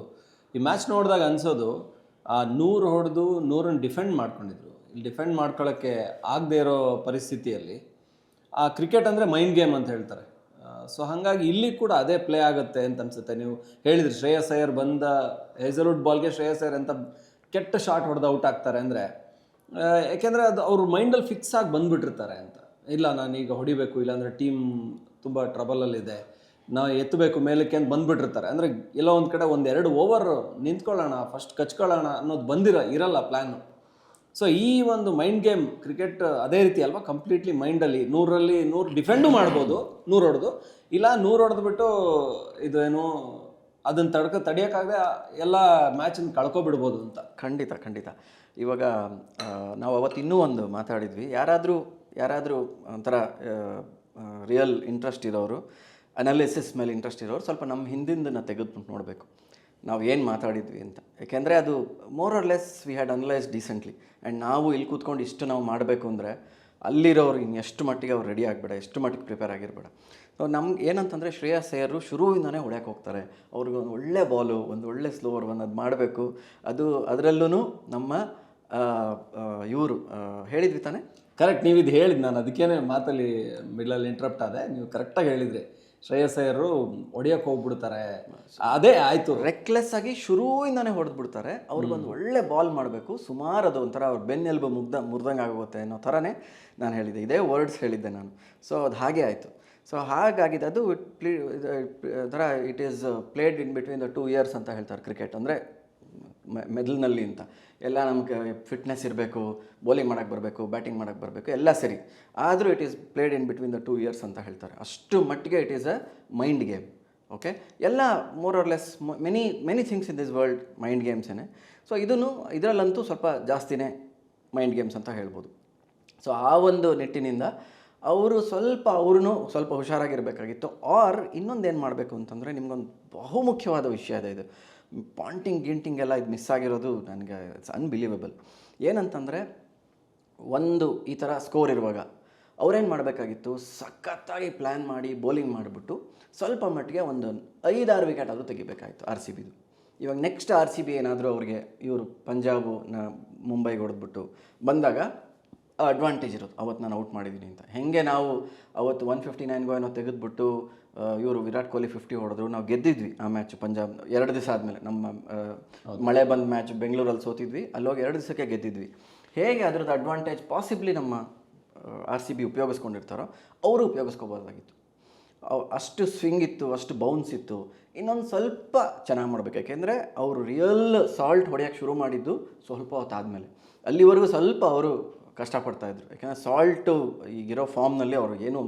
ಈ ಮ್ಯಾಚ್ ನೋಡಿದಾಗ ಅನ್ಸೋದು, ಆ ನೂರು ಹೊಡೆದು ನೂರನ್ನು ಡಿಫೆಂಡ್ ಮಾಡ್ಕೊಂಡಿದ್ರು. ಇಲ್ಲಿ ಡಿಫೆಂಡ್ ಮಾಡ್ಕೊಳ್ಳೋಕ್ಕೆ ಆಗದೆ ಇರೋ ಪರಿಸ್ಥಿತಿಯಲ್ಲಿ ಆ ಕ್ರಿಕೆಟ್ ಅಂದರೆ ಮೈಂಡ್ ಗೇಮ್ ಅಂತ ಹೇಳ್ತಾರೆ. ಸೊ ಹಾಗಾಗಿ ಇಲ್ಲಿ ಕೂಡ ಅದೇ ಪ್ಲೇ ಆಗುತ್ತೆ ಅಂತ ಅನ್ಸುತ್ತೆ. ನೀವು ಹೇಳಿದ್ರಿ, ಶ್ರೇಯಸ್ ಅಯ್ಯರ್ ಬಂದ ಹೆಸಲ್ವುಡ್ ಬಾಲ್ಗೆ ಶ್ರೇಯಸ್ ಅಯ್ಯರ್ ಅಂತ ಕೆಟ್ಟ ಶಾಟ್ ಹೊಡೆದು ಔಟ್ ಆಗ್ತಾರೆ ಅಂದರೆ ಯಾಕೆಂದರೆ ಅದು ಅವ್ರ ಮೈಂಡಲ್ಲಿ ಫಿಕ್ಸ್ ಆಗಿ ಬಂದ್ಬಿಟ್ಟಿರ್ತಾರೆ ಅಂತ. ಇಲ್ಲ ನಾನೀಗ ಹೊಡಿಬೇಕು, ಇಲ್ಲಾಂದರೆ ಟೀಮ್ ತುಂಬ ಟ್ರಬಲಲ್ಲಿದೆ ನಾವು ಎತ್ತಬೇಕು, ಮೇಲಕ್ಕೆ ಅಂತ ಬಂದ್ಬಿಟ್ಟಿರ್ತಾರೆ. ಅಂದರೆ ಎಲ್ಲೋ ಒಂದು ಕಡೆ ಒಂದು ಎರಡು ಓವರ್ ನಿಂತ್ಕೊಳ್ಳೋಣ ಫಸ್ಟ್ ಕಚ್ಕೊಳ್ಳೋಣ ಅನ್ನೋದು ಬಂದಿರ, ಇರಲ್ಲ ಪ್ಲ್ಯಾನು ಸೊ ಈ ಒಂದು ಮೈಂಡ್ ಗೇಮ್ ಕ್ರಿಕೆಟ್ ಅದೇ ರೀತಿ ಅಲ್ವಾ? ಕಂಪ್ಲೀಟ್ಲಿ ಮೈಂಡಲ್ಲಿ ನೂರಲ್ಲಿ ನೂರು ಡಿಫೆಂಡು ಮಾಡ್ಬೋದು, ನೂರು ಹೊಡೆದು. ಇಲ್ಲ, ನೂರು ಹೊಡೆದ್ಬಿಟ್ಟು ಇದು ಏನು ಅದನ್ನು ತಡ್ಕ ತಡಿಯೋಕ್ಕಾಗದೆ ಎಲ್ಲ ಮ್ಯಾಚನ್ನು ಕಳ್ಕೊಬಿಡ್ಬೋದು ಅಂತ. ಖಂಡಿತ ಖಂಡಿತ. ಇವಾಗ ನಾವು ಅವತ್ತು ಇನ್ನೂ ಒಂದು ಮಾತಾಡಿದ್ವಿ. ಯಾರಾದರೂ ಯಾರಾದರೂ ಒಂಥರ ರಿಯಲ್ ಇಂಟ್ರೆಸ್ಟ್ ಇರೋರು ಅನಾಲಿಸಿಸ್ ಮೇಲೆ ಇಂಟ್ರೆಸ್ಟ್ ಇರೋರು ಸ್ವಲ್ಪ ನಮ್ಮ ಹಿಂದಿಂದನ್ನು ತೆಗೆದುಬಿಟ್ಟು ನೋಡಬೇಕು. ನಾವು ಏನು ಮಾತಾಡಿದ್ವಿ ಅಂತ. ಯಾಕೆಂದರೆ ಅದು more or less we had analyse decently and ನಾವು ಇಲ್ಲಿ ಕೂತ್ಕೊಂಡು ಇಷ್ಟು ನಾವು ಮಾಡಬೇಕು ಅಂದರೆ ಅಲ್ಲಿರೋರು ಇನ್ನು ಎಷ್ಟು ಮಟ್ಟಿಗೆ ಅವ್ರು ರೆಡಿ ಆಗಬೇಡ, ಎಷ್ಟು ಮಟ್ಟಿಗೆ ಪ್ರಿಪೇರ್ ಆಗಿರಬೇಡ. ಸೊ ನಮ್ಗೆ ಏನಂತಂದರೆ ಶ್ರೇಯಸ್ ಅಯ್ಯರು ಶುರುವಿಂದನೇ ಹೊಡ್ಯಕ್ಕೆ ಹೋಗ್ತಾರೆ. ಅವ್ರಿಗೆ ಒಂದು ಒಳ್ಳೆ ಬಾಲು ಒಂದು ಒಳ್ಳೆ ಸ್ಲೋವರ್ ಒಂದು ಅದು ಮಾಡಬೇಕು. ಅದು ಅದರಲ್ಲೂ ನಮ್ಮ ಇವರು ಹೇಳಿದ್ವಿ ತಾನೆ? ಕರೆಕ್ಟ್ ನೀವು ಇದು ಹೇಳಿದ್, ನಾನು ಅದಕ್ಕೇನೆ ಮಾತಲ್ಲಿ ಮಿಡ್ಲಲ್ಲಿ ಇಂಟ್ರಪ್ಟ್ ಆದೆ. ನೀವು ಕರೆಕ್ಟಾಗಿ ಹೇಳಿದ್ರಿ. ಶ್ರೇಯಸ್ ಅಯ್ಯರು ಹೊಡಿಯಕ್ಕೆ ಹೋಗ್ಬಿಡ್ತಾರೆ. ಅದೇ ಆಯಿತು. ರೆಕ್ಲೆಸ್ ಆಗಿ ಶುರುವಿಂದನೇ ಹೊಡೆದು ಬಿಡ್ತಾರೆ ಅವ್ರಿಗೊಂದು ಒಳ್ಳೆ ಬಾಲ್ ಮಾಡಬೇಕು. ಸುಮಾರು ಅದು ಒಂಥರ ಅವ್ರ ಬೆನ್ನೆಲ್ಬು ಮುಗ್ದ, ಮುರಿದಂಗೆ ಆಗೋಗುತ್ತೆ ಅನ್ನೋ ಥರನೇ ನಾನು ಹೇಳಿದ್ದೆ. ಇದೇ ವರ್ಡ್ಸ್ ಹೇಳಿದ್ದೆ ನಾನು. ಸೊ ಅದು ಹಾಗೆ ಆಯಿತು. ಸೊ ಹಾಗಾಗಿದೆ ಅದು ಇಟ್ ಪ್ಲೀ ಥರ it is played in between the two years ಅಂತ ಹೇಳ್ತಾರೆ ಕ್ರಿಕೆಟ್ ಅಂದರೆ ಮೆದಲ್ನಲ್ಲಿ ಅಂತ. ಎಲ್ಲ ನಮಗೆ ಫಿಟ್ನೆಸ್ ಇರಬೇಕು ಬೌಲಿಂಗ್ ಮಾಡೋಕ್ಕೆ ಬರಬೇಕು ಬ್ಯಾಟಿಂಗ್ ಮಾಡೋಕ್ಕೆ ಬರಬೇಕು, ಎಲ್ಲ ಸರಿ. ಆದರೂ it is played in between the two years ಅಂತ ಹೇಳ್ತಾರೆ. ಅಷ್ಟು ಮಟ್ಟಿಗೆ it is a mind game okay ಎಲ್ಲ more or less many many things in this world mind ಗೇಮ್ಸೇ so ಇದನ್ನು, ಇದರಲ್ಲಂತೂ ಸ್ವಲ್ಪ ಜಾಸ್ತಿನೇ ಮೈಂಡ್ ಗೇಮ್ಸ್ ಅಂತ ಹೇಳ್ಬೋದು. ಸೊ ಆ ಒಂದು ನಿಟ್ಟಿನಿಂದ ಅವರು ಸ್ವಲ್ಪ ಅವ್ರೂ ಸ್ವಲ್ಪ ಹುಷಾರಾಗಿರಬೇಕಾಗಿತ್ತು. ಆರ್ ಇನ್ನೊಂದು ಏನು ಮಾಡಬೇಕು ಅಂತಂದರೆ ನಿಮಗೊಂದು ಬಹುಮುಖ್ಯವಾದ ವಿಷಯ ಇದೆ ಇದು. ಪಾಂಟಿಂಗ್, ಗಿಂಟಿಂಗ್ ಎಲ್ಲ ಇದು ಮಿಸ್ ಆಗಿರೋದು ನನಗೆ ಇಟ್ಸ್ ಅನ್ಬಿಲೀವಬಲ್ ಏನಂತಂದರೆ ಒಂದು ಈ ಥರ ಸ್ಕೋರ್ ಇರುವಾಗ, ಅವ್ರೇನು ಮಾಡಬೇಕಾಗಿತ್ತು? ಸಖತ್ತಾಗಿ ಪ್ಲ್ಯಾನ್ ಮಾಡಿ ಬೌಲಿಂಗ್ ಮಾಡಿಬಿಟ್ಟು ಸ್ವಲ್ಪ ಮಟ್ಟಿಗೆ ಒಂದು ಐದಾರು ವಿಕೆಟ್ ಆದರೂ ತೆಗಿಬೇಕಾಗಿತ್ತು ಆರ್ ಸಿ ಬಿದು ಇವಾಗ ನೆಕ್ಸ್ಟ್ ಆರ್ ಸಿ ಬಿ ಏನಾದರೂ ಅವ್ರಿಗೆ ಇವರು ಪಂಜಾಬು ನ ಮುಂಬೈಗೆ ಹೊಡೆದ್ಬಿಟ್ಟು ಬಂದಾಗ ಅಡ್ವಾಂಟೇಜ್ ಇರೋದು. ಅವತ್ತು ನಾನು ಔಟ್ ಮಾಡಿದ್ದೀನಿ ಅಂತ. ಹೆಂಗೆ ನಾವು ಅವತ್ತು ಒನ್ ಫಿಫ್ಟಿ ನೈನ್ಗೋ ಏನೋ ತೆಗೆದುಬಿಟ್ಟು ಇವರು ವಿರಾಟ್ ಕೊಹ್ಲಿ ಫಿಫ್ಟಿ ಹೊಡೆದ್ರು. ನಾವು ಗೆದ್ದಿದ್ವಿ ಆ ಮ್ಯಾಚ್ ಪಂಜಾಬ್ ಎರಡು ದಿವಸ ಆದಮೇಲೆ. ನಮ್ಮ ಮಳೆ ಬಂದ ಮ್ಯಾಚ್ ಬೆಂಗಳೂರಲ್ಲಿ ಸೋತಿದ್ವಿ. ಅಲ್ಲೋಗಿ ಎರಡು ದಿವಸಕ್ಕೆ ಗೆದ್ದಿದ್ವಿ. ಹೇಗೆ ಅದರದ್ದು ಅಡ್ವಾಂಟೇಜ್ ಪಾಸಿಬ್ಲಿ ನಮ್ಮ ಆರ್ ಸಿ ಬಿ ಉಪಯೋಗಿಸ್ಕೊಂಡಿರ್ತಾರೋ ಅವರು ಉಪಯೋಗಿಸ್ಕೋಬೋದಾಗಿತ್ತು. ಅಷ್ಟು ಸ್ವಿಂಗ್ ಇತ್ತು ಅಷ್ಟು ಬೌನ್ಸ್ ಇತ್ತು. ಇನ್ನೊಂದು ಸ್ವಲ್ಪ ಚೆನ್ನಾಗಿ ಮಾಡಬೇಕು. ಯಾಕೆಂದರೆ ಅವರು ರಿಯಲ್ ಸಾಲ್ಟ್ ಹೊಡೆಯೋಕ್ಕೆ ಶುರು ಮಾಡಿದ್ದು ಸ್ವಲ್ಪ ಹೊತ್ತಾದಮೇಲೆ ಅಲ್ಲಿವರೆಗೂ ಸ್ವಲ್ಪ ಅವರು ಕಷ್ಟಪಡ್ತಾಯಿದ್ರು ಯಾಕೆಂದರೆ ಸಾಲ್ಟು ಈಗಿರೋ ಫಾರ್ಮ್ನಲ್ಲಿ ಅವರು ಏನು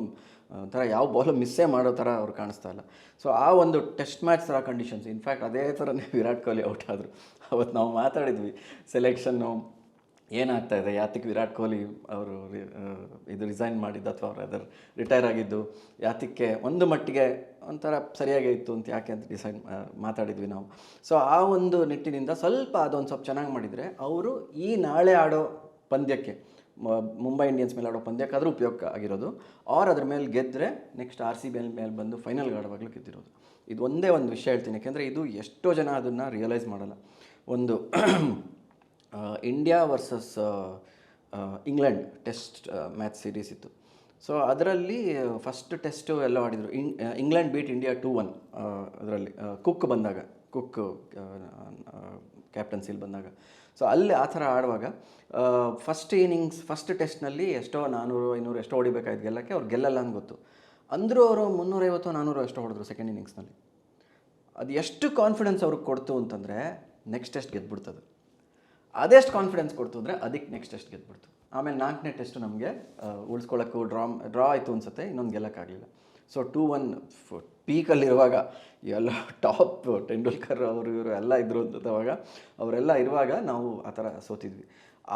ಒಂಥರ ಯಾವ ಬಾಲು ಮಿಸ್ಸೇ ಮಾಡೋ ಥರ ಅವ್ರು ಕಾಣಿಸ್ತಾ ಇಲ್ಲ. ಸೊ ಆ ಒಂದು ಟೆಸ್ಟ್ ಮ್ಯಾಚ್ ಥರ ಕಂಡೀಷನ್ಸ್ ಇನ್ಫ್ಯಾಕ್ಟ್ ಅದೇ ಥರನೇ ವಿರಾಟ್ ಕೊಹ್ಲಿ ಔಟ್ ಆದರು. ಅವತ್ತು ನಾವು ಮಾತಾಡಿದ್ವಿ ಸೆಲೆಕ್ಷನ್ನು ಏನಾಗ್ತಾ ಇದೆ? ಯಾತಕ್ಕೆ ವಿರಾಟ್ ಕೊಹ್ಲಿ ಅವರು ಇದು ರಿಸೈನ್ ಮಾಡಿದ್ದು ಅಥವಾ ಅವ್ರು ಅದರ ರಿಟೈರ್ ಆಗಿದ್ದು ಯಾತಕ್ಕೆ ಒಂದು ಮಟ್ಟಿಗೆ ಒಂಥರ ಸರಿಯಾಗೇ ಇತ್ತು ಅಂತ ಯಾಕೆ ಅಂತ ಡಿಸೈಡ್ ಮಾತಾಡಿದ್ವಿ ನಾವು. ಸೊ ಆ ಒಂದು ನಿಟ್ಟಿನಿಂದ ಸ್ವಲ್ಪ ಅದೊಂದು ಸ್ವಲ್ಪ ಚೆನ್ನಾಗಿ ಮಾಡಿದರೆ, ಅವರು ಈ ನಾಳೆ ಆಡೋ ಪಂದ್ಯಕ್ಕೆ ಮುಂಬೈ ಇಂಡಿಯನ್ಸ್ ಮೇಲೆ ಆಡೋ ಪಂದ್ಯಕ್ಕಾದರೂ ಉಪಯೋಗ ಆಗಿರೋದು. ಆರ್ ಅದ್ರ ಮೇಲೆ ಗೆದ್ದರೆ next R C B L ಮೇಲೆ ಬಂದು ಫೈನಲ್ ಆಡುವಾಗಲೂ ಗೆದ್ದಿರೋದು. ಇದು ಒಂದೇ ಒಂದು ವಿಷಯ ಹೇಳ್ತೀನಿ. ಯಾಕೆಂದರೆ ಇದು ಎಷ್ಟೋ ಜನ ಅದನ್ನು ರಿಯಲೈಸ್ ಮಾಡಲ್ಲ. ಒಂದು India versus England test match series ಇತ್ತು. ಸೊ ಅದರಲ್ಲಿ ಫಸ್ಟ್ ಟೆಸ್ಟು ಎಲ್ಲ ಆಡಿದರು. England beat India two one ಅದರಲ್ಲಿ ಕುಕ್ ಬಂದಾಗ. ಕುಕ್ ಕ್ಯಾಪ್ಟನ್ಸಿಲ್ ಬಂದಾಗ. ಸೊ ಅಲ್ಲಿ ಆ ಥರ ಆಡುವಾಗ ಫಸ್ಟ್ ಇನ್ನಿಂಗ್ಸ್ ಫಸ್ಟ್ ಟೆಸ್ಟ್ನಲ್ಲಿ ಎಷ್ಟೋ ನಾನ್ನೂರು ಐನೂರು ಎಷ್ಟೋ ಹೊಡಿಬೇಕಾಯ್ತು ಗೆಲ್ಲಕ್ಕೆ, ಅವ್ರು ಗೆಲ್ಲಲ್ಲ ಅಂತ ಗೊತ್ತು. ಅಂದರೂ ಅವರು ಮುನ್ನೂರೈವತ್ತು ನಾನ್ನೂರು ಎಷ್ಟೋ ಹೊಡೆದ್ರು ಸೆಕೆಂಡ್ ಇನಿಂಗ್ಸ್ನಲ್ಲಿ ಅದು ಎಷ್ಟು ಕಾನ್ಫಿಡೆನ್ಸ್ ಅವ್ರಿಗೆ ಕೊಡ್ತು ಅಂತಂದರೆ ನೆಕ್ಸ್ಟ್ ಟೆಸ್ಟ್ ಗೆದ್ಬಿಡ್ತದೆ. ಅದೆಷ್ಟು ಕಾನ್ಫಿಡೆನ್ಸ್ ಕೊಡ್ತು ಅಂದರೆ, ಅದಕ್ಕೆ ನೆಕ್ಸ್ಟ್ ಟೆಸ್ಟ್ ಗೆದ್ಬಿಡ್ತು. ಆಮೇಲೆ ನಾಲ್ಕನೇ ಟೆಸ್ಟ್ ನಮಗೆ ಉಳಿಸ್ಕೊಳ್ಳೋಕ್ಕೂ ಡ್ರಾ ಡ್ರಾ ಆಯಿತು ಅನ್ಸುತ್ತೆ, ಇನ್ನೊಂದು ಗೆಲ್ಲಕ್ಕಾಗಲಿಲ್ಲ. ಸೊ ಟೂ ಒನ್ ಪೀಕಲ್ಲಿರುವಾಗ ಎಲ್ಲ ಟಾಪ್ ತೆಂಡೂಲ್ಕರ್ ಅವರು ಇವರು ಎಲ್ಲ ಇದ್ರು ಅಂತವಾಗ ಅವರೆಲ್ಲ ಇರುವಾಗ ನಾವು ಆ ಥರ ಸೋತಿದ್ವಿ.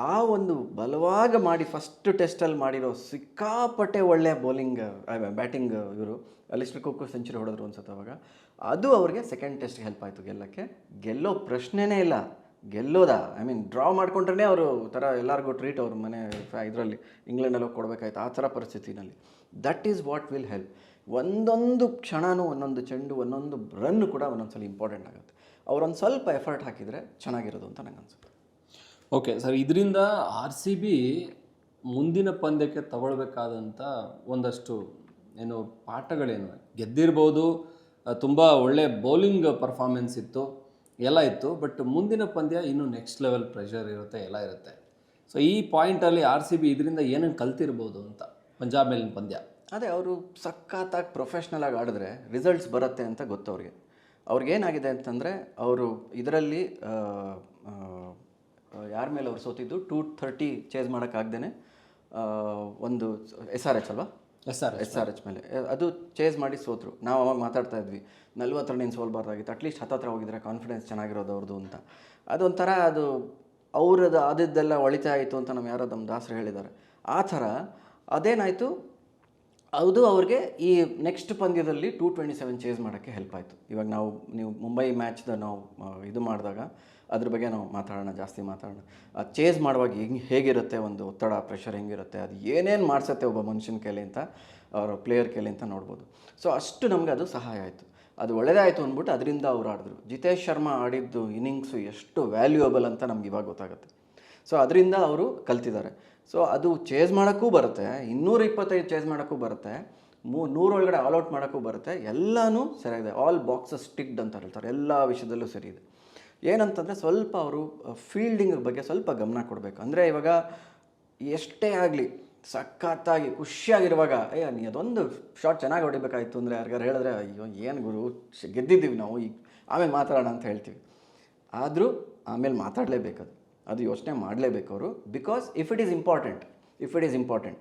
ಆ ಒಂದು ಬಲವಾಗ ಮಾಡಿ ಫಸ್ಟ್ ಟೆಸ್ಟಲ್ಲಿ ಮಾಡಿರೋ ಸಿಕ್ಕಾಪಟ್ಟೆ ಒಳ್ಳೆಯ ಬೌಲಿಂಗ್ ಬ್ಯಾಟಿಂಗ್ ಇವರು, ಅಲಿಸ್ಟರ್ ಕುಕ್ಕು ಸೆಂಚುರಿ ಹೊಡೆದ್ರು ಅನ್ಸುತ್ತೆ ಅವಾಗ ಅದು ಅವ್ರಿಗೆ ಸೆಕೆಂಡ್ ಟೆಸ್ಟ್ಗೆ ಹೆಲ್ಪ್ ಆಯಿತು ಗೆಲ್ಲಕ್ಕೆ. ಗೆಲ್ಲೋ ಪ್ರಶ್ನೆನೇ ಇಲ್ಲ. ಗೆಲ್ಲೋದ? ಐ ಮೀನ್ ಡ್ರಾ ಮಾಡ್ಕೊಂಡ್ರೇ ಅವರು ಥರ ಎಲ್ಲರಿಗೂ ಟ್ರೀಟ್ ಅವ್ರ ಮನೆ, ಇದರಲ್ಲಿ ಇಂಗ್ಲೆಂಡಲ್ಲಿ ಹೋಗಿ ಕೊಡಬೇಕಾಯ್ತು. ಆ ಥರ ಪರಿಸ್ಥಿತಿನಲ್ಲಿ. That is what will help ಒಂದೊಂದು ಕ್ಷಣನೂ, ಒಂದೊಂದು ಚೆಂಡು, ಒಂದೊಂದು ರನ್ನು ಕೂಡ ಒಂದೊಂದ್ಸಲ ಇಂಪಾರ್ಟೆಂಟ್ ಆಗುತ್ತೆ. ಅವರೊಂದು ಸ್ವಲ್ಪ ಎಫರ್ಟ್ ಹಾಕಿದರೆ ಚೆನ್ನಾಗಿರೋದು ಅಂತ ನಂಗೆ ಅನಿಸುತ್ತೆ. ಓಕೆ ಸರ್ ಇದರಿಂದ ಆರ್ ಸಿ ಬಿ ಮುಂದಿನ ಪಂದ್ಯಕ್ಕೆ ತಗೊಳ್ಬೇಕಾದಂಥ ಒಂದಷ್ಟು, ಏನು, ಪಾಠಗಳೇನು? ಗೆದ್ದಿರ್ಬೋದು ತುಂಬ ಒಳ್ಳೆ ಬೌಲಿಂಗ್ ಪರ್ಫಾರ್ಮೆನ್ಸ್ ಇತ್ತು, ಎಲ್ಲ ಇತ್ತು ಬಟ್ ಮುಂದಿನ ಪಂದ್ಯ ಇನ್ನೂ ನೆಕ್ಸ್ಟ್ ಲೆವೆಲ್ ಪ್ರೆಷರ್ ಇರುತ್ತೆ, ಎಲ್ಲ ಇರುತ್ತೆ. ಸೊ ಈ ಪಾಯಿಂಟಲ್ಲಿ ಆರ್ ಸಿ ಬಿ ಇದರಿಂದ ಏನೇನು ಕಲ್ತಿರ್ಬೋದು ಅಂತ, ಪಂಜಾಬ್ ಮೇಲಿನ ಪಂದ್ಯ? ಅದೇ ಅವರು ಸಖತ್ತಾಗಿ ಪ್ರೊಫೆಷ್ನಲ್ ಆಗಿ ಆಡಿದ್ರೆ ರಿಸಲ್ಟ್ಸ್ ಬರುತ್ತೆ ಅಂತ ಗೊತ್ತು ಅವ್ರಿಗೆ ಅವ್ರಿಗೇನಾಗಿದೆ ಅಂತಂದರೆ ಅವರು ಇದರಲ್ಲಿ ಯಾರ ಮೇಲೆ ಅವ್ರು ಸೋತಿದ್ದು? ಟೂ ಥರ್ಟಿ ಚೇಸ್ ಮಾಡೋಕ್ಕಾಗ್ದೇ ಒಂದು ಎಸ್ ಆರ್ ಎಚ್ ಅಲ್ವಾ? S R S R H ಮೇಲೆ. ಅದು ಚೇಸ್ ಮಾಡಿ ಸೋತರು. ನಾವು ಅವಾಗ ಮಾತಾಡ್ತಾ ಇದ್ವಿ ನಲ್ವತ್ತರ ರನ್ ಸೋಲ್ಬಾರ್ದಾಗಿತ್ತು ಅಟ್ಲೀಸ್ಟ್ ಹತ್ತತ್ರ ಹೋಗಿದ್ರೆ ಕಾನ್ಫಿಡೆನ್ಸ್ ಚೆನ್ನಾಗಿರೋದು ಅವ್ರದ್ದು ಅಂತ. ಅದೊಂಥರ ಅದು ಅವ್ರದ್ದು ಅದಿದ್ದೆಲ್ಲ ಒಳಿತಾಯಿತು ಅಂತ ನಮ್ಮ ಯಾರೋ ನಮ್ಮ ದಾಸರು ಹೇಳಿದ್ದಾರೆ. ಆ ಥರ ಅದೇನಾಯಿತು? ಅದು ಅವ್ರಿಗೆ ಈ ನೆಕ್ಸ್ಟ್ ಪಂದ್ಯದಲ್ಲಿ ಟೂ ಟ್ವೆಂಟಿ ಸೆವೆನ್ ಚೇಸ್ ಮಾಡೋಕ್ಕೆ ಹೆಲ್ಪ್ ಆಯಿತು. ಇವಾಗ ನಾವು, ನೀವು ಮುಂಬೈ ಮ್ಯಾಚ್ದ ನಾವು ಇದು ಮಾಡಿದಾಗ ಅದ್ರ ಬಗ್ಗೆ ನಾವು ಮಾತಾಡೋಣ, ಜಾಸ್ತಿ ಮಾತಾಡೋಣ. ಅದು ಚೇಸ್ ಮಾಡುವಾಗ ಹೆಂಗೆ, ಹೇಗಿರುತ್ತೆ ಒಂದು ಒತ್ತಡ ಪ್ರೆಷರ್ ಹೆಂಗಿರುತ್ತೆ, ಅದು ಏನೇನು ಮಾಡಿಸುತ್ತೆ ಒಬ್ಬ ಮನುಷ್ಯನ ಕೈಲಿ ಅಂತ, ಅವರ ಪ್ಲೇಯರ್ ಕೈಲಿ ಅಂತ ನೋಡ್ಬೋದು. ಸೊ ಅಷ್ಟು ನಮಗೆ ಅದು ಸಹಾಯ ಆಯಿತು. ಅದು ಒಳ್ಳೆಯದಾಯಿತು ಅಂದ್ಬಿಟ್ಟು ಅದರಿಂದ ಅವ್ರು ಆಡಿದ್ರು. ಜಿತೇಶ್ ಶರ್ಮಾ ಆಡಿದ್ದು ಇನ್ನಿಂಗ್ಸು ಎಷ್ಟು ವ್ಯಾಲ್ಯೂಯಬಲ್ ಅಂತ ನಮ್ಗೆ ಇವಾಗ ಗೊತ್ತಾಗುತ್ತೆ. ಸೊ ಅದರಿಂದ ಅವರು ಕಲ್ತಿದ್ದಾರೆ. ಸೊ ಅದು ಚೇಸ್ ಮಾಡೋಕ್ಕೂ ಬರುತ್ತೆ ಇನ್ನೂರ ಇಪ್ಪತ್ತೈದು ಚೇಸ್ ಮಾಡೋಕ್ಕೂ ಬರುತ್ತೆ, ಮೂ, ನೂರೊಳಗಡೆ ಔಟ್ ಮಾಡೋಕ್ಕೂ ಬರುತ್ತೆ, ಎಲ್ಲನೂ ಸರಿಯಾಗಿದೆ. ಆಲ್ ಬಾಕ್ಸಸ್ ಸ್ಟಿಕ್ಡ್ ಅಂತ ಹೇಳ್ತಾರೆ, ಎಲ್ಲ ವಿಷಯದಲ್ಲೂ ಸರಿ ಇದೆ ಏನಂತಂದರೆ ಸ್ವಲ್ಪ ಅವರು ಫೀಲ್ಡಿಂಗ್ ಬಗ್ಗೆ ಸ್ವಲ್ಪ ಗಮನ ಕೊಡಬೇಕು. ಅಂದರೆ ಇವಾಗ ಎಷ್ಟೇ ಆಗಲಿ, ಸಖತ್ತಾಗಿ, ಖುಷಿಯಾಗಿರುವಾಗ ಅಯ್ಯ ನೀ ಅದೊಂದು ಶಾಟ್ ಚೆನ್ನಾಗಿ ಹೊಡಿಬೇಕಾಯ್ತು. ಅಂದರೆ ಯಾರಿಗಾರು ಹೇಳಿದ್ರೆ, ಅಯ್ಯೋ, ಏನು ಗುರು, ಗೆದ್ದಿದ್ದೀವಿ ನಾವು ಈಗ ಆಮೇಲೆ ಮಾತಾಡೋಣ ಅಂತ ಹೇಳ್ತೀವಿ. ಆದರೂ ಆಮೇಲೆ ಮಾತಾಡಲೇಬೇಕದು. ಅದು ಯೋಚನೆ ಮಾಡಲೇಬೇಕು ಅವರು. Because if it is important if it is important